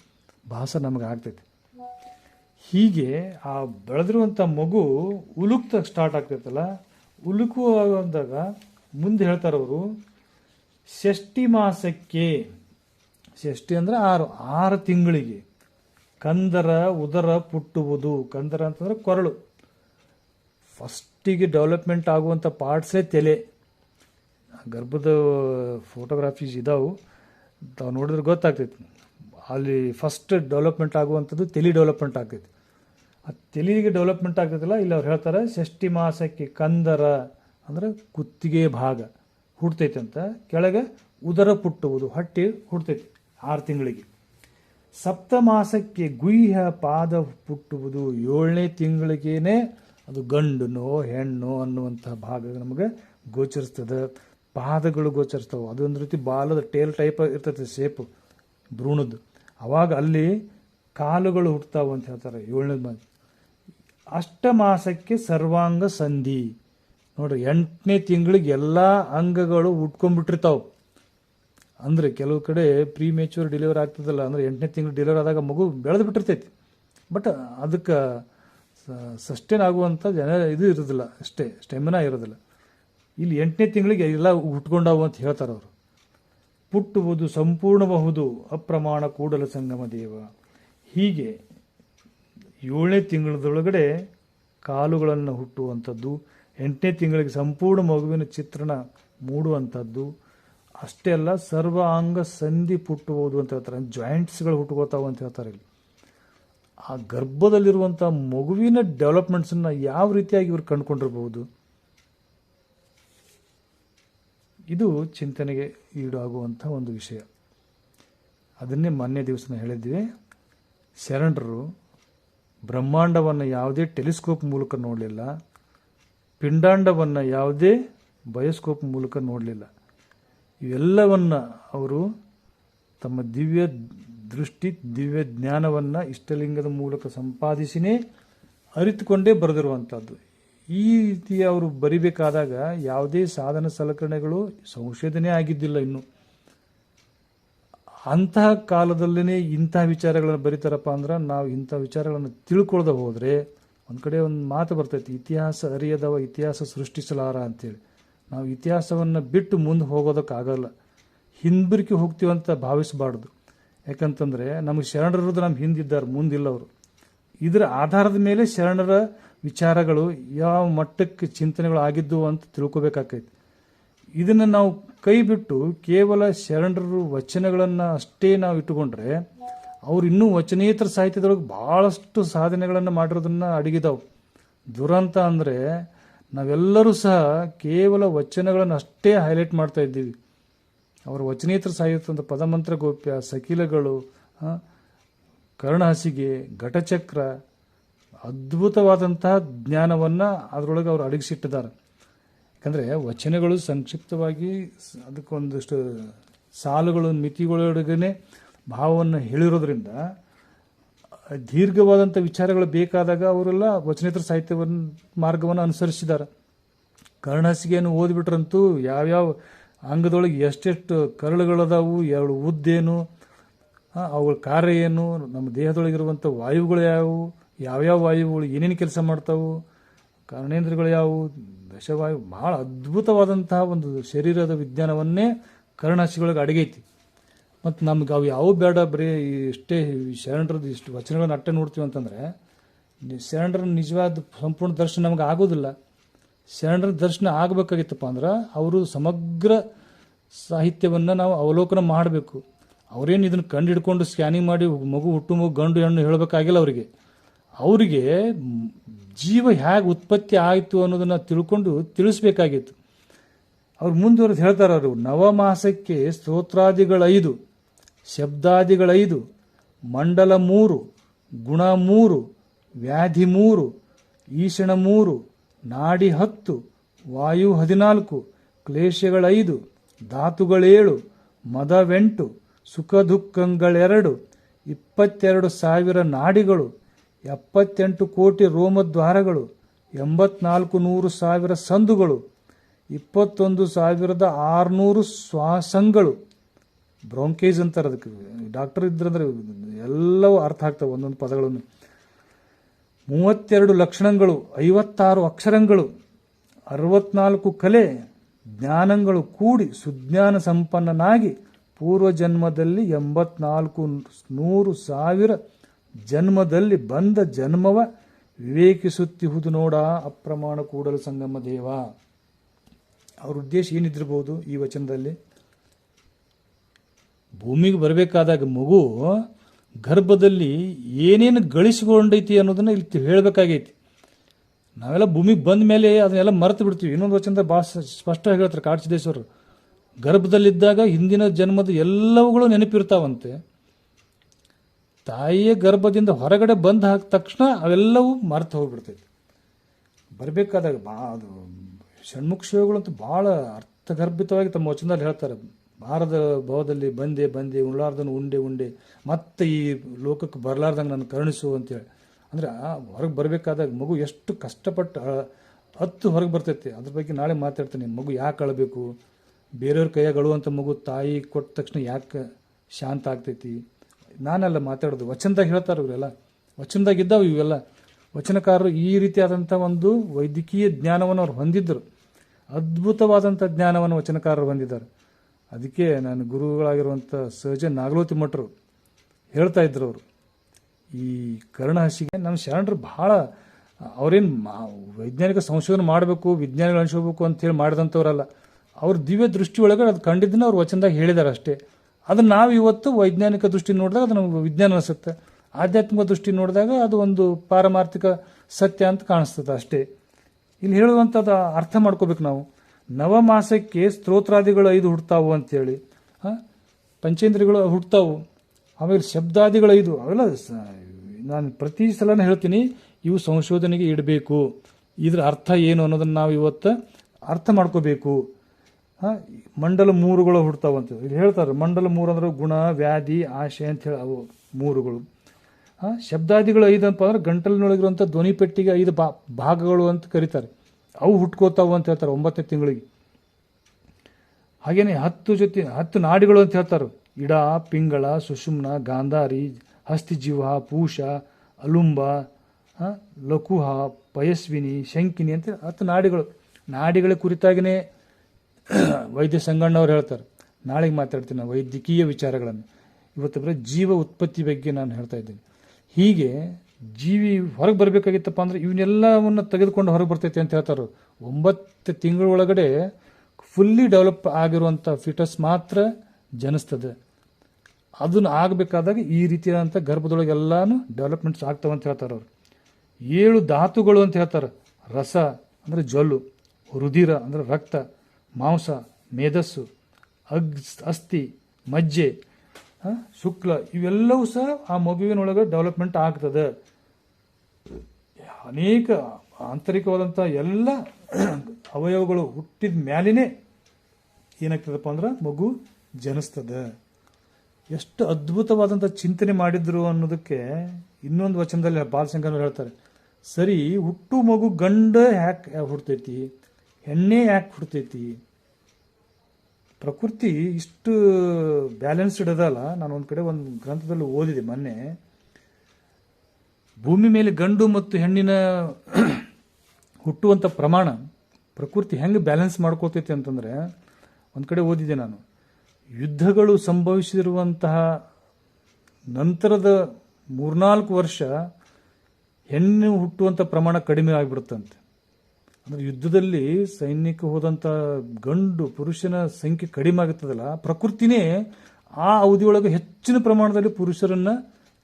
ಭಾಸ ನಮಗೆ ಆಗ್ತೈತಿ. ಹೀಗೆ ಆ ಬೆಳೆದಿರುವಂಥ ಮಗು ಉಲುಕ್ತ ಸ್ಟಾರ್ಟ್ ಆಗ್ತೈತಲ್ಲ ಉಲುಕು ಅಂದಾಗ ಮುಂದೆ ಹೇಳ್ತಾರವರು ಷಷ್ಠಿ ಮಾಸಕ್ಕೆ, ಷಷ್ಠಿ ಅಂದರೆ ಆರು ಆರು ತಿಂಗಳಿಗೆ ಕಂದರ ಉದರ ಪುಟ್ಟುವುದು. ಕಂದರ ಅಂತಂದ್ರೆ ಕೊರಳು. ಫಸ್ಟಿಗೆ ಡೆವಲಪ್ಮೆಂಟ್ ಆಗುವಂಥ ಪಾರ್ಟ್ಸೇ ತಲೆ. ಗರ್ಭದ ಫೋಟೋಗ್ರಾಫೀಸ್ ಇದಾವೆ. ತಾವು ನೋಡಿದ್ರೆ ಗೊತ್ತಾಗ್ತೈತಿ. ಅಲ್ಲಿ ಫಸ್ಟ್ ಡೆವಲಪ್ಮೆಂಟ್ ಆಗುವಂಥದ್ದು ತಲೆ ಡೆವಲಪ್ಮೆಂಟ್ ಆಗ್ತೈತಿ. ಆ ತಲೆಗೆ ಡೆವಲಪ್ಮೆಂಟ್ ಆಗ್ತೈತಲ್ಲ, ಇಲ್ಲಿ ಅವ್ರು ಹೇಳ್ತಾರೆ, ಷಷ್ಠಿ ಮಾಸಕ್ಕೆ ಕಂದರ ಅಂದ್ರೆ ಕುತ್ತಿಗೆ ಭಾಗ ಹುಡ್ತೈತೆ ಅಂತ. ಕೆಳಗೆ ಉದರ ಪುಟ್ಟುವುದು, ಹಟ್ಟಿ ಹುಡ್ತೈತಿ ಆರು ತಿಂಗಳಿಗೆ. ಸಪ್ತಮಾಸಕ್ಕೆ ಗುಹ್ಯ ಪಾದ ಪುಟ್ಟುವುದು ಏಳನೇ ತಿಂಗಳಿಗೇನೆ ಅದು ಗಂಡನೋ ಹೆಣ್ಣು ಅನ್ನುವಂಥ ಭಾಗ ನಮಗೆ ಗೋಚರಿಸ್ತದೆ. ಪಾದಗಳು ಗೋಚರಿಸ್ತವೆ. ಅದೊಂದು ರೀತಿ ಬಾಲದ ಟೇಲ್ ಟೈಪ್ ಇರ್ತೈತೆ ಶೇಪು ಭ್ರೂಣದ್ದು. ಅವಾಗ ಅಲ್ಲಿ ಕಾಲುಗಳು ಹುಟ್ಟತಾವು ಅಂತ ಹೇಳ್ತಾರೆ, ಏಳನೇ ಮಾಸ ಅಷ್ಟಮಾಸಕ್ಕೆ ಸರ್ವಾಂಗ ಸಂಧಿ. ನೋಡ್ರಿ, ಎಂಟನೇ ತಿಂಗಳಿಗೆ ಎಲ್ಲ ಅಂಗಗಳು ಉಟ್ಕೊಂಡ್ಬಿಟ್ಟಿರ್ತಾವೆ ಅಂದರೆ ಕೆಲವು ಕಡೆ ಪ್ರೀ ಮೆಚೂರ್ ಡೆಲಿವರಿ ಆಗ್ತದಲ್ಲ, ಅಂದ್ರೆ ಎಂಟನೇ ತಿಂಗಳು ಡೆಲಿವರಿ ಆದಾಗ ಮಗು ಬೆಳೆದು ಬಿಟ್ಟಿರ್ತೈತಿ. ಬಟ್ ಅದಕ್ಕೆ ಸಸ್ಟೇನ್ ಆಗುವಂಥ ಜನ ಇದು ಇರೋದಿಲ್ಲ, ಅಷ್ಟೇ ಸ್ಟೆಮಿನಾ ಇರೋದಿಲ್ಲ. ಇಲ್ಲಿ ಎಂಟನೇ ತಿಂಗಳಿಗೆ ಎಲ್ಲ ಹುಟ್ಕೊಂಡಾವು ಅಂತ ಹೇಳ್ತಾರೆ ಅವರು ಪುಟ್ಟುವುದು ಸಂಪೂರ್ಣಬಹುದು, ಅಪ್ರಮಾಣ ಕೂಡಲ ಸಂಗಮ ದೇವ. ಹೀಗೆ ಏಳನೇ ತಿಂಗಳದೊಳಗಡೆ ಕಾಲುಗಳನ್ನು ಹುಟ್ಟುವಂಥದ್ದು, ಎಂಟನೇ ತಿಂಗಳಿಗೆ ಸಂಪೂರ್ಣ ಮಗುವಿನ ಚಿತ್ರಣ ಮೂಡುವಂಥದ್ದು, ಅಷ್ಟೇ ಅಲ್ಲ, ಸರ್ವಾಂಗ ಸಂಧಿ ಪುಟ್ಟುವುದು ಅಂತ ಹೇಳ್ತಾರೆ ಜಾಯಿಂಟ್ಸ್ಗಳು ಹುಟ್ಟುಕೋತಾವು ಅಂತ ಹೇಳ್ತಾರೆ ಇಲ್ಲಿ. ಆ ಗರ್ಭದಲ್ಲಿರುವಂಥ ಮಗುವಿನ ಡೆವಲಪ್ಮೆಂಟ್ಸನ್ನು ಯಾವ ರೀತಿಯಾಗಿ ಇವರು ಕಂಡುಕೊಂಡಿರಬಹುದು ಇದು ಚಿಂತನೆಗೆ ಈಡಾಗುವಂಥ ಒಂದು ವಿಷಯ. ಅದನ್ನೇ ಮೊನ್ನೆ ದಿವಸ ಹೇಳಿದ್ವಿ. ಶರಣರು ಬ್ರಹ್ಮಾಂಡವನ್ನು ಯಾವುದೇ ಟೆಲಿಸ್ಕೋಪ್ ಮೂಲಕ ನೋಡಲಿಲ್ಲ. ಪಿಂಡಾಂಡವನ್ನು ಯಾವುದೇ ಬಯೋಸ್ಕೋಪ್ ಮೂಲಕ ನೋಡಲಿಲ್ಲ. ಇವೆಲ್ಲವನ್ನು ಅವರು ತಮ್ಮ ದಿವ್ಯ ದೃಷ್ಟಿ, ದಿವ್ಯ ಜ್ಞಾನವನ್ನು ಇಷ್ಟಲಿಂಗದ ಮೂಲಕ ಸಂಪಾದಿಸಿನೇ ಅರಿತುಕೊಂಡೇ ಬರೆದಿರುವಂಥದ್ದು ಈ ರೀತಿ ಅವರು ಬರಿಬೇಕಾದಾಗ ಯಾವುದೇ ಸಾಧನ ಸಲಕರಣೆಗಳು ಸಂಶೋಧನೆ ಆಗಿದ್ದಿಲ್ಲ ಇನ್ನು. ಅಂತಹ ಕಾಲದಲ್ಲೇ ಇಂತಹ ವಿಚಾರಗಳನ್ನು ಬರೀತಾರಪ್ಪ ಅಂದ್ರೆ ನಾವು ಇಂಥ ವಿಚಾರಗಳನ್ನು ತಿಳ್ಕೊಳ್ದೆ ಹೋದರೆ ಒಂದು ಕಡೆ ಒಂದು ಮಾತು ಬರ್ತೈತಿ, ಇತಿಹಾಸ ಅರಿಯದವ ಇತಿಹಾಸ ಸೃಷ್ಟಿಸಲಾರ ಅಂತೇಳಿ. ನಾವು ಇತಿಹಾಸವನ್ನು ಬಿಟ್ಟು ಮುಂದೆ ಹೋಗೋದಕ್ಕಾಗಲ್ಲ. ಹಿಂದಿರುಗಿ ಹೋಗ್ತೀವಂತ ಭಾವಿಸಬಾರ್ದು. ಯಾಕಂತಂದರೆ ನಮಗೆ ಶರಣರದ್ದು ನಮ್ಮ ಹಿಂದಿದ್ದಾರೆ ಮುಂದಿಲ್ಲ ಅವರು ಇದರ ಆಧಾರದ ಮೇಲೆ ಶರಣರ ವಿಚಾರಗಳು ಯಾವ ಮಟ್ಟಕ್ಕೆ ಚಿಂತನೆಗಳು ಆಗಿದ್ದು ಅಂತ ತಿಳ್ಕೊಬೇಕಾಕೈತಿ ಇದನ್ನು ನಾವು ಕೈ ಬಿಟ್ಟು ಕೇವಲ ಶರಣರು ವಚನಗಳನ್ನು ಅಷ್ಟೇ ನಾವು ಇಟ್ಟುಕೊಂಡ್ರೆ ಅವ್ರು ಇನ್ನೂ ವಚನೇತರ ಸಾಹಿತ್ಯದೊಳಗೆ ಭಾಳಷ್ಟು ಸಾಧನೆಗಳನ್ನು ಮಾಡಿರೋದನ್ನು ಅಡಗಿದವು. ದುರಂತ ಅಂದರೆ ನಾವೆಲ್ಲರೂ ಸಹ ಕೇವಲ ವಚನಗಳನ್ನು ಅಷ್ಟೇ ಹೈಲೈಟ್ ಮಾಡ್ತಾ ಇದ್ದೀವಿ. ಅವರ ವಚನೇತರ ಸಾಹಿತ್ಯ ಅಂತ ಪದಮಂತ್ರ ಗೋಪ್ಯ ಸಕಿಲಗಳು ಕರ್ಣಹಸಿಗೆ, ಘಟಚಕ್ರ ಅದ್ಭುತವಾದಂತಹ ಜ್ಞಾನವನ್ನು ಅದರೊಳಗೆ ಅವರು ಅಡಗಿಸಿಟ್ಟಿದ್ದಾರೆ. ಯಾಕಂದರೆ ವಚನಗಳು ಸಂಕ್ಷಿಪ್ತವಾಗಿ ಅದಕ್ಕೊಂದಿಷ್ಟು ಸಾಲುಗಳು ಮಿತಿಗಳೊಳಗನೆ ಭಾವವನ್ನು ಹೇಳಿರೋದ್ರಿಂದ, ದೀರ್ಘವಾದಂಥ ವಿಚಾರಗಳು ಬೇಕಾದಾಗ ಅವರೆಲ್ಲ ವಚನೇತರ ಸಾಹಿತ್ಯವನ್ನು, ಮಾರ್ಗವನ್ನು ಅನುಸರಿಸಿದ್ದಾರೆ. ಕರ್ಣಹಾಸಿಗೆಯನ್ನು ಓದಿಬಿಟ್ರಂತೂ ಯಾವ್ಯಾವ ಅಂಗದೊಳಗೆ ಎಷ್ಟೆಷ್ಟು ಕರಳುಗಳದಾವು, ಎರಡು ಉದ್ದೇನು ಅವುಗಳ ಕಾರ್ಯ ಏನು, ನಮ್ಮ ದೇಹದೊಳಗಿರುವಂಥ ವಾಯುಗಳು ಯಾವುವು ಯಾವ್ಯಾವ ವಾಯುಗಳು ಏನೇನು ಕೆಲಸ ಮಾಡ್ತಾವು ಕರ್ಣೇಂದ್ರಗಳು ಯಾವುವು, ದಶವಾಯು ಬಹಳ ಅದ್ಭುತವಾದಂತಹ ಒಂದು ಶರೀರದ ವಿಜ್ಞಾನವನ್ನೇ ಕರ್ಣಾಶಿಗಳಿಗೆ ಅಡಗೈತಿ. ಮತ್ತು ನಮ್ಗೆ ಅವು ಯಾವ ಬೇಡ, ಬರೀ ಇಷ್ಟೇ ಶರಣರದ್ದು ಇಷ್ಟು ವಚನಗಳನ್ನ ಅಟ್ಟೆ ನೋಡ್ತೀವಿ ಅಂತಂದರೆ ಶರಣರ ನಿಜವಾದ ಸಂಪೂರ್ಣ ದರ್ಶನ ನಮಗೆ ಆಗೋದಿಲ್ಲ. ಶರಣರ ದರ್ಶನ ಆಗಬೇಕಾಗಿತ್ತಪ್ಪ ಅಂದ್ರೆ, ಅವರು ಸಮಗ್ರ ಸಾಹಿತ್ಯವನ್ನು ನಾವು ಅವಲೋಕನ ಮಾಡಬೇಕು. ಅವರೇನು ಇದನ್ನು ಕಂಡು ಹಿಡ್ಕೊಂಡು ಸ್ಕ್ಯಾನಿಂಗ್ ಮಾಡಿ ಮಗು ಹುಟ್ಟು ಮಗು ಗಂಡು ಹೆಣ್ಣು ಹೇಳಬೇಕಾಗಿಲ್ಲ ಅವರಿಗೆ. ಅವರಿಗೆ ಜೀವ ಹೇಗೆ ಉತ್ಪತ್ತಿ ಆಯಿತು ಅನ್ನೋದನ್ನು ತಿಳ್ಕೊಂಡು ತಿಳಿಸ್ಬೇಕಾಗಿತ್ತು. ಅವ್ರು ಮುಂದುವರೆದು ಹೇಳ್ತಾರೆ ಅವರು, ನವಮಾಸಕ್ಕೆ ಸ್ತೋತ್ರಾದಿಗಳೈದು, ಶಬ್ದಾದಿಗಳೈದು, ಮಂಡಲ ಮೂರು, ಗುಣ ಮೂರು, ವ್ಯಾಧಿ ಮೂರು, ಈಶಣ ಮೂರು, ನಾಡಿ ಹತ್ತು, ವಾಯು ಹದಿನಾಲ್ಕು, ಕ್ಲೇಶಗಳೈದು, ಧಾತುಗಳೇಳು, ಮದವೆಂಟು ಸುಖ ದುಃಖಗಳೆರಡು ಇಪ್ಪತ್ತೆರಡು ಸಾವಿರ ನಾಡಿಗಳು ಎಪ್ಪತ್ತೆಂಟು ಕೋಟಿ ರೋಮದ್ವಾರಗಳು ಎಂಬತ್ನಾಲ್ಕು ನೂರು ಸಾವಿರ ಸಂದುಗಳು, ಇಪ್ಪತ್ತೊಂದು ಸಾವಿರದ ಆರುನೂರು ಶ್ವಾಸಂಗಳು. ಬ್ರೋಂಕೇಜ್ ಅಂತಾರೆ ಅದಕ್ಕೆ. ಡಾಕ್ಟರ್ ಇದ್ರಂದ್ರೆ ಎಲ್ಲವೂ ಅರ್ಥ ಆಗ್ತವೆ ಒಂದೊಂದು ಪದಗಳನ್ನು. ಮೂವತ್ತೆರಡು ಲಕ್ಷಣಗಳು, ಐವತ್ತಾರು ಅಕ್ಷರಗಳು, ಅರವತ್ನಾಲ್ಕು ಕಲೆ, ಜ್ಞಾನಗಳು ಕೂಡಿ ಸುಜ್ಞಾನ ಸಂಪನ್ನನಾಗಿ ಪೂರ್ವಜನ್ಮದಲ್ಲಿ ಎಂಬತ್ನಾಲ್ಕು ನೂರು ಸಾವಿರ ಜನ್ಮದಲ್ಲಿ ಬಂದ ಜನ್ಮವ ವಿವೇಕಿಸುತ್ತಿಹುದು ನೋಡ ಅಪ್ರಮಾಣ ಕೂಡಲು ಸಂಗಮ ದೇವ. ಅವ್ರ ಉದ್ದೇಶ ಏನಿದ್ದಿರ್ಬೋದು ಈ ವಚನದಲ್ಲಿ? ಭೂಮಿಗೆ ಬರಬೇಕಾದಾಗ ಮಗು ಗರ್ಭದಲ್ಲಿ ಏನೇನು ಗಳಿಸಿಕೊಂಡೈತಿ ಅನ್ನೋದನ್ನ ಇಲ್ಲಿ ಹೇಳಬೇಕಾಗೈತಿ. ನಾವೆಲ್ಲ ಭೂಮಿಗೆ ಬಂದ ಮೇಲೆ ಅದನ್ನೆಲ್ಲ ಮರೆತು ಬಿಡ್ತೀವಿ. ಇನ್ನೊಂದು ವಚನದ ಭಾಳ ಸ್ಪಷ್ಟ ಹೇಳ್ತಾರೆ. ಕಾಡ್ಸಿದ್ದೇಶ್ವರರು ಗರ್ಭದಲ್ಲಿದ್ದಾಗ ಹಿಂದಿನ ಜನ್ಮದ ಎಲ್ಲವುಗಳು ನೆನಪಿರ್ತಾವಂತೆ. ತಾಯಿಯ ಗರ್ಭದಿಂದ ಹೊರಗಡೆ ಬಂದು ಹಾಕಿದ ತಕ್ಷಣ ಅವೆಲ್ಲವೂ ಮರೆತು ಹೋಗ್ಬಿಡ್ತೈತಿ. ಬರಬೇಕಾದಾಗ ಬಾ, ಅದು ಷಣ್ಮುಖ ಶಿವಗಳಂತೂ ಭಾಳ ಅರ್ಥಗರ್ಭಿತವಾಗಿ ತಮ್ಮ ವಚನದಲ್ಲಿ ಹೇಳ್ತಾರೆ. ಭಾರದ ಭಾವದಲ್ಲಿ ಬಂದೆ ಬಂದೆ ಉಳ್ಳಾರ್ದನ್ನು ಉಂಡೆ ಉಂಡೆ, ಮತ್ತೆ ಈ ಲೋಕಕ್ಕೆ ಬರಲಾರ್ದಂಗೆ ನಾನು ಕರುಣಿಸು ಅಂತೇಳಿ. ಅಂದರೆ ಹೊರಗೆ ಬರಬೇಕಾದಾಗ ಮಗು ಎಷ್ಟು ಕಷ್ಟಪಟ್ಟು ಹತ್ತು ಹೊರಗೆ ಬರ್ತೈತಿ. ಅದ್ರ ಬಗ್ಗೆ ನಾಳೆ ಮಾತಾಡ್ತೀನಿ. ಮಗು ಯಾಕೆ ಅಳಬೇಕು? ಬೇರೆಯವ್ರ ಕೈಯಾಗ ಅಳುವಂಥ ಮಗು ತಾಯಿ ಕೊಟ್ಟ ತಕ್ಷಣ ಯಾಕೆ ಶಾಂತ ಆಗ್ತೈತಿ? ನಾನೆಲ್ಲ ಮಾತಾಡೋದು. ವಚನದಾಗ ಹೇಳ್ತಾರೆ ಇವರೆಲ್ಲ. ವಚನದಾಗ ಇದ್ದಾವೆ ಇವೆಲ್ಲ. ವಚನಕಾರರು ಈ ರೀತಿಯಾದಂಥ ಒಂದು ವೈದ್ಯಕೀಯ ಜ್ಞಾನವನ್ನು ಅವ್ರು ಹೊಂದಿದ್ದರು ಅದ್ಭುತವಾದಂಥ ಜ್ಞಾನವನ್ನು ವಚನಕಾರರು ಹೊಂದಿದ್ದಾರೆ. ಅದಕ್ಕೆ ನಾನು ಗುರುಗಳಾಗಿರುವಂಥ ಸಹಜ ನಾಗಲೋತಿ ಮಠರು ಹೇಳ್ತಾ ಇದ್ರು ಅವರು. ಈ ಕರ್ಣಹಸಿಗೆ ನಮ್ಮ ಶರಣರು ಬಹಳ, ಅವ್ರೇನು ವೈಜ್ಞಾನಿಕ ಸಂಶೋಧನೆ ಮಾಡಬೇಕು, ವಿಜ್ಞಾನಿಗಳು ಅನ್ಸ್ಕೋಬೇಕು ಅಂತೇಳಿ ಮಾಡಿದಂಥವ್ರಲ್ಲ ಅವ್ರ ದಿವ್ಯ ದೃಷ್ಟಿಯೊಳಗೆ ಅದು ಕಂಡಿದ್ದನ್ನ ಅವ್ರು ವಚನದಾಗ ಹೇಳಿದ್ದಾರೆ ಅಷ್ಟೇ. ಅದನ್ನ ನಾವು ಇವತ್ತು ವೈಜ್ಞಾನಿಕ ದೃಷ್ಟಿ ನೋಡಿದಾಗ ಅದು ನಮ್ಗೆ ವಿಜ್ಞಾನ ಅನಿಸುತ್ತೆ. ಆಧ್ಯಾತ್ಮಿಕ ದೃಷ್ಟಿ ನೋಡಿದಾಗ ಅದು ಒಂದು ಪಾರಮಾರ್ಥಿಕ ಸತ್ಯ ಅಂತ ಕಾಣಿಸ್ತದೆ ಅಷ್ಟೇ. ಇಲ್ಲಿ ಹೇಳುವಂಥದ್ದು ಅರ್ಥ ಮಾಡ್ಕೋಬೇಕು ನಾವು. ನವಮಾಸಕ್ಕೆ ಸ್ತೋತ್ರಾದಿಗಳು ಐದು ಹುಡ್ತಾವು ಅಂತೇಳಿ. ಹಾಂ? ಪಂಚೇಂದ್ರಿಗಳು ಹುಡ್ತಾವು. ಆಮೇಲೆ ಶಬ್ದಾದಿಗಳು ಐದು. ಅವೆಲ್ಲ ನಾನು ಪ್ರತಿ ಸಲನ ಹೇಳ್ತೀನಿ, ಇವು ಸಂಶೋಧನೆಗೆ ಇಡಬೇಕು. ಇದ್ರ ಅರ್ಥ ಏನು ಅನ್ನೋದನ್ನು ನಾವು ಇವತ್ತು ಅರ್ಥ ಮಾಡ್ಕೋಬೇಕು. ಮಂಡಲ ಮೂರುಗಳು ಹುಡ್ತಾವಂತ. ಇಲ್ಲಿ ಹೇಳ್ತಾರೆ, ಮಂಡಲ ಮೂರು ಅಂದ್ರೆ ಗುಣ, ವ್ಯಾಧಿ, ಆಶೆ ಅಂತ ಹೇಳಿ ಅವು ಮೂರುಗಳು. ಹಾಂ? ಶಬ್ದಾದಿಗಳು ಐದು ಅಂತ ಅಂದ್ರೆ ಗಂಟಲಿನೊಳಗಿರುವಂಥ ಧ್ವನಿ ಪೆಟ್ಟಿಗೆ ಐದು ಬಾ, ಭಾಗಗಳು ಅಂತ ಕರೀತಾರೆ. ಅವು ಹುಟ್ಕೋತಾವು ಅಂತ ಹೇಳ್ತಾರೆ ಒಂಬತ್ತನೇ ತಿಂಗಳಿಗೆ. ಹಾಗೇನೆ ಹತ್ತು ಜೊತೆ, ಹತ್ತು ನಾಡಿಗಳು ಅಂತ ಹೇಳ್ತಾರೆ. ಇಡ, ಪಿಂಗಳ, ಸುಷುಮ್ನ, ಗಾಂಧಾರಿ ಹಸ್ತಿಜೀವ ಪೂಷ, ಅಲುಂಬ ಲಕುಹ, ಪಯಸ್ವಿನಿ, ಶಂಕಿನಿ ಅಂತ ಹತ್ತು ನಾಡಿಗಳು. ನಾಡಿಗಳ ಕುರಿತಾಗಿನೇ ವೈದ್ಯ ಸಂಗಣ್ಣವ್ರು ಹೇಳ್ತಾರೆ, ನಾಳೆಗೆ ಮಾತಾಡ್ತೀನಿ ನಾನು ವೈದ್ಯಕೀಯ ವಿಚಾರಗಳನ್ನು. ಇವತ್ತು ಬರೀ ಜೀವ ಉತ್ಪತ್ತಿ ಬಗ್ಗೆ ನಾನು ಹೇಳ್ತಾ ಇದ್ದೀನಿ. ಹೀಗೆ ಜೀವಿ ಹೊರಗೆ ಬರಬೇಕಾಗಿತ್ತಪ್ಪ ಅಂದ್ರೆ ಇವನ್ನೆಲ್ಲವನ್ನು ತೆಗೆದುಕೊಂಡು ಹೊರಗೆ ಬರ್ತೈತೆ ಅಂತ ಹೇಳ್ತಾರೆ. ಒಂಬತ್ತು ತಿಂಗಳ ಒಳಗಡೆ ಫುಲ್ಲಿ ಡೆವಲಪ್ ಆಗಿರುವಂಥ ಫಿಟಸ್ ಮಾತ್ರ ಜನಿಸ್ತದೆ. ಅದನ್ನು ಆಗಬೇಕಾದಾಗ ಈ ರೀತಿಯಾದಂಥ ಗರ್ಭದೊಳಗೆ ಎಲ್ಲಾನು ಡೆವಲಪ್ಮೆಂಟ್ಸ್ ಆಗ್ತವೆ ಅಂತ ಹೇಳ್ತಾರೆ ಅವರು. ಏಳು ಧಾತುಗಳು ಅಂತ ಹೇಳ್ತಾರೆ. ರಸ ಅಂದರೆ ಜೊಲ್ಲು, ರುಧಿರ ಅಂದರೆ ರಕ್ತ. ಮಾಂಸ, ಮೇಧಸ್ಸು, ಅಗ್, ಅಸ್ಥಿ, ಮಜ್ಜೆ ಶುಕ್ಲ ಇವೆಲ್ಲವೂ ಸಹ ಆ ಮಗುವಿನೊಳಗೆ ಡೆವಲಪ್ಮೆಂಟ್ ಆಗ್ತದೆ. ಅನೇಕ ಆಂತರಿಕವಾದಂಥ ಎಲ್ಲ ಅವಯವಗಳು ಹುಟ್ಟಿದ ಮ್ಯಾಲಿನೇ ಏನಾಗ್ತದಪ್ಪ ಅಂದ್ರೆ ಮಗು ಜನಿಸ್ತದೆ. ಎಷ್ಟು ಅದ್ಭುತವಾದಂಥ ಚಿಂತನೆ ಮಾಡಿದ್ರು ಅನ್ನೋದಕ್ಕೆ ಇನ್ನೊಂದು ವಚನದಲ್ಲಿ ಬಾಲಶಂಕರ್ ಹೇಳ್ತಾರೆ, ಸರಿ, ಹುಟ್ಟು ಮಗು ಗಂಡ ಯಾಕೆ ಹುಡ್ತೈತಿ ಹೆಣ್ಣೆ ಯಾಕೆ ಹುಡ್ತೈತಿ ಪ್ರಕೃತಿ ಇಷ್ಟು ಬ್ಯಾಲೆನ್ಸ್ಡ್ ಅದಲ್ಲ ನಾನು ಒಂದು ಕಡೆ ಒಂದು ಗ್ರಂಥದಲ್ಲಿ ಓದಿದೆ ಮೊನ್ನೆ. ಭೂಮಿ ಮೇಲೆ ಗಂಡು ಮತ್ತು ಹೆಣ್ಣಿನ ಹುಟ್ಟುವಂಥ ಪ್ರಮಾಣ ಪ್ರಕೃತಿ ಹೆಂಗೆ ಬ್ಯಾಲೆನ್ಸ್ ಮಾಡ್ಕೋತೈತಿ ಅಂತಂದ್ರೆ, ಒಂದು ಕಡೆ ಓದಿದೆ ನಾನು. ಯುದ್ಧಗಳು ಸಂಭವಿಸಿರುವಂತಹ ನಂತರದ ಮೂರ್ನಾಲ್ಕು ವರ್ಷ ಹೆಣ್ಣು ಹುಟ್ಟುವಂಥ ಪ್ರಮಾಣ ಕಡಿಮೆ ಆಗಿಬಿಡುತ್ತಂತೆ. ಅಂದ್ರೆ ಯುದ್ಧದಲ್ಲಿ ಸೈನಿಕ ಹೋದಂತ ಗಂಡು ಪುರುಷನ ಸಂಖ್ಯೆ ಕಡಿಮೆ ಆಗುತ್ತದಲ್ಲ, ಪ್ರಕೃತಿನೇ ಆ ಅವಧಿಯೊಳಗೆ ಹೆಚ್ಚಿನ ಪ್ರಮಾಣದಲ್ಲಿ ಪುರುಷರನ್ನ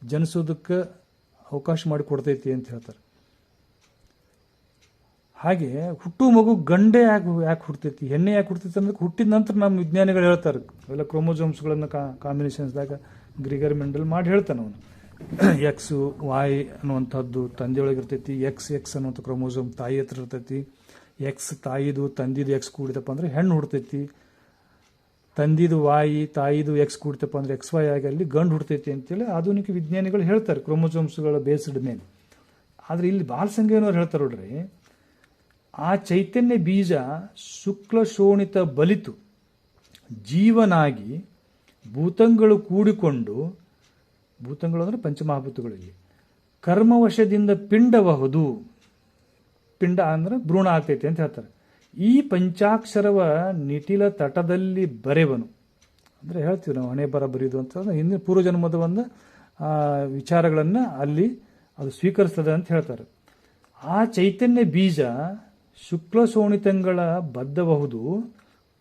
ಜನಿಸೋದಕ್ಕೆ ಅವಕಾಶ ಮಾಡಿಕೊಡ್ತೈತಿ ಅಂತ ಹೇಳ್ತಾರೆ. ಹಾಗೆ ಹುಟ್ಟು ಮಗು ಗಂಡೆ ಯಾಕೆ ಯಾಕೆ ಹುಡ್ತೈತಿ, ಹೆಣ್ಣೆ ಯಾಕೆ ಹುಡ್ತೈತಿ ಅಂದ್ರೆ ಹುಟ್ಟಿದ ನಂತರ ನಮ್ಮ ವಿಜ್ಞಾನಿಗಳು ಹೇಳ್ತಾರೆ. ಅವೆಲ್ಲ ಕಾ ಕಾಂಬಿನೇಷನ್ಸ್ದಾಗ ಗ್ರಿಗರ್ ಮೆಂಡಲ್ ಮಾಡಿ ಹೇಳ್ತಾನೆ ಅವನು. ಎಕ್ಸ್ ವಾಯ್ ಅನ್ನುವಂಥದ್ದು ತಂದೆಯೊಳಗೆ ಇರ್ತೈತಿ ಎಕ್ಸ್ ಎಕ್ಸ್ ಅನ್ನುವಂಥ ಕ್ರೋಮೋಸೋಮ್ ತಾಯಿ ಹತ್ರ ಇರ್ತೈತಿ ಎಕ್ಸ್ ತಾಯಿದು ತಂದಿದು ಎಕ್ಸ್ ಕೂಡಿದಪ್ಪ ಅಂದ್ರೆ ಹೆಣ್ಣು ಹುಡ್ತೈತಿ. ತಂದಿದು ವಾಯಿ ತಾಯಿದು ಎಕ್ಸ್ ಕೂಡ್ತಪ್ಪ ಅಂದ್ರೆ ಎಕ್ಸ್ ವೈ ಆಗಿ ಅಲ್ಲಿ ಗಂಡು ಹುಡ್ತೈತಿ ಅಂತೇಳಿ ಆಧುನಿಕ ವಿಜ್ಞಾನಿಗಳು ಹೇಳ್ತಾರೆ ಕ್ರೋಮೋಸೋಮ್ಸ್ಗಳ ಬೇಸ್ಡ್ ಮೇಲೆ. ಆದ್ರೆ ಇಲ್ಲಿ ಬಾಲಸಂಗಯ್ಯನವ್ರು ಹೇಳ್ತಾರೆ ನೋಡ್ರಿ, ಆ ಚೈತನ್ಯ ಬೀಜ ಶುಕ್ಲ ಶೋಣಿತ ಬಲಿತು, ಜೀವನಾಗಿ ಭೂತಂಗಳು ಕೂಡಿಕೊಂಡು ಭೂತಗಳು ಅಂದರೆ ಪಂಚಮಹಾಭೂತಗಳಲ್ಲಿ ಕರ್ಮವಶದಿಂದ ಪಿಂಡಬಹುದು. ಪಿಂಡ ಅಂದ್ರೆ ಭ್ರೂಣ ಆಗ್ತೈತಿ ಅಂತ ಹೇಳ್ತಾರೆ. ಈ ಪಂಚಾಕ್ಷರವ ನಿಟಿಲ ತಟದಲ್ಲಿ ಬರೆವನು. ಅಂದರೆ ಹೇಳ್ತೀವಿ ನಾವು, ಹಣೆ ಬರ ಬರೆಯೋದು ಅಂತ ಹಿಂದಿನ ಪೂರ್ವಜನ್ಮದ ಒಂದು ವಿಚಾರಗಳನ್ನು ಅಲ್ಲಿ ಅದು ಸ್ವೀಕರಿಸ್ತದೆ ಅಂತ ಹೇಳ್ತಾರೆ. ಆ ಚೈತನ್ಯ ಬೀಜ ಶುಕ್ಲ ಸೋಣಿತಂಗಳ ಬದ್ಧಬಹುದು.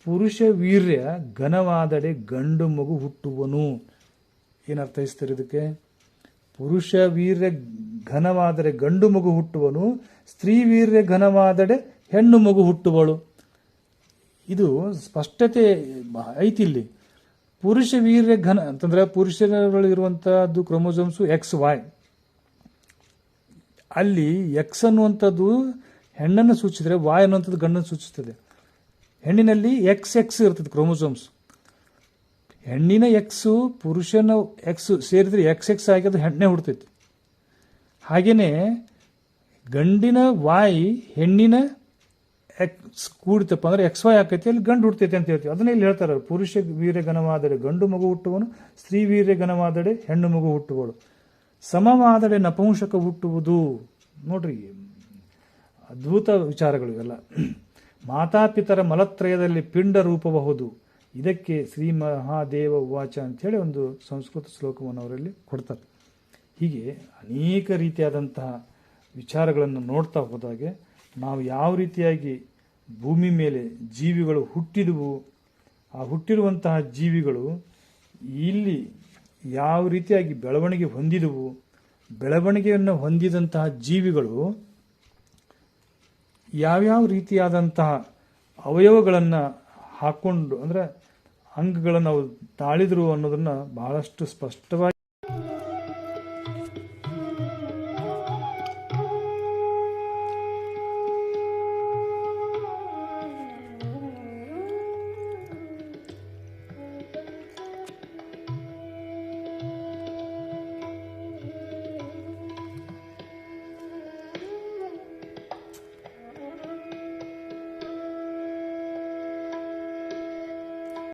ಪುರುಷ ವೀರ್ಯ ಘನವಾದಡೆ ಗಂಡು ಮಗು ಹುಟ್ಟುವನು. ಏನರ್ಥ ಅರ್ಥೈಸ್ತಾರೆ ಇದಕ್ಕೆ? ಪುರುಷ ವೀರ್ಯ ಘನವಾದರೆ ಗಂಡು ಮಗು ಹುಟ್ಟುವನು, ಸ್ತ್ರೀ ವೀರ್ಯ ಘನವಾದಡೆ ಹೆಣ್ಣು ಮಗು ಹುಟ್ಟುವಳು. ಇದು ಸ್ಪಷ್ಟತೆ ಐತಿ ಇಲ್ಲಿ. ಪುರುಷ ವೀರ್ಯ ಘನ, ಅಂತಂದ್ರೆ ಪುರುಷರಲ್ಲಿರುವಂತಹದ್ದು ಕ್ರೋಮೋಸೋಮ್ಸು ಎಕ್ಸ್ ವೈ. ಅಲ್ಲಿ ಎಕ್ಸ್ ಅನ್ನುವಂಥದ್ದು ಹೆಣ್ಣನ್ನು ಸೂಚಿಸಿದ್ರೆ ವಾಯ್ ಅನ್ನುವಂಥದ್ದು ಗಂಡನ್ನು ಸೂಚಿಸ್ತದೆ. ಹೆಣ್ಣಿನಲ್ಲಿ ಎಕ್ಸ್ ಎಕ್ಸ್ ಇರ್ತದೆ ಕ್ರೋಮೋಸೋಮ್ಸ್. ಹೆಣ್ಣಿನ ಎಕ್ಸು ಪುರುಷನ ಎಕ್ಸು ಸೇರಿದ್ರೆ ಎಕ್ಸ್ ಎಕ್ಸ್ ಆಗಿ ಅದು ಹೆಣ್ಣೆ ಹುಡ್ತೈತಿ. ಹಾಗೆಯೇ ಗಂಡಿನ ವಾಯಿ ಹೆಣ್ಣಿನ ಎಕ್ಸ್ ಕೂಡಿತಪ್ಪ ಅಂದ್ರೆ ಎಕ್ಸ್ ವೈ ಆಕೈತಿ, ಅಲ್ಲಿ ಗಂಡು ಹುಡ್ತೈತಿ ಅಂತ ಹೇಳ್ತೀವಿ. ಅದನ್ನೇ ಇಲ್ಲಿ ಹೇಳ್ತಾರೆ ಪುರುಷ ವೀರ್ಯ ಘನವಾದಡೆ ಗಂಡು ಮಗು ಹುಟ್ಟುವನು ಸ್ತ್ರೀ ವೀರ್ಯ ಘನವಾದಡೆ ಹೆಣ್ಣು ಮಗು ಹುಟ್ಟುವಳು ಸಮವಾದಡೆ ನಪುಂಸಕ ಹುಟ್ಟುವುದು. ನೋಡ್ರಿ, ಅದ್ಭುತ ವಿಚಾರಗಳು ಇವೆಲ್ಲ. ಮಾತಾಪಿತರ ಮಲತ್ರಯದಲ್ಲಿ ಪಿಂಡ ರೂಪಬಹುದು ಇದಕ್ಕೆ ಶ್ರೀ ಮಹಾದೇವ ಉವಾಚ ಅಂಥೇಳಿ ಒಂದು ಸಂಸ್ಕೃತ ಶ್ಲೋಕವನ್ನು ಅವರಲ್ಲಿ ಕೊಡ್ತಾರೆ. ಹೀಗೆ ಅನೇಕ ರೀತಿಯಾದಂತಹ ವಿಚಾರಗಳನ್ನು ನೋಡ್ತಾ ಹೋದಾಗೆ ನಾವು ಯಾವ ರೀತಿಯಾಗಿ ಭೂಮಿ ಮೇಲೆ ಜೀವಿಗಳು ಹುಟ್ಟಿದವು, ಆ ಹುಟ್ಟಿರುವಂತಹ ಜೀವಿಗಳು ಇಲ್ಲಿ ಯಾವ ರೀತಿಯಾಗಿ ಬೆಳವಣಿಗೆ ಹೊಂದಿದವು, ಬೆಳವಣಿಗೆಯನ್ನು ಹೊಂದಿದಂತಹ ಜೀವಿಗಳು ಯಾವ್ಯಾವ ರೀತಿಯಾದಂತಹ ಅವಯವಗಳನ್ನು ಹಾಕ್ಕೊಂಡು ಅಂದರೆ ಅಂಗಗಳನ್ನು ಅವರು ತಾಳಿದ್ರು ಅನ್ನೋದನ್ನು ಬಹಳಷ್ಟು ಸ್ಪಷ್ಟವಾಗಿ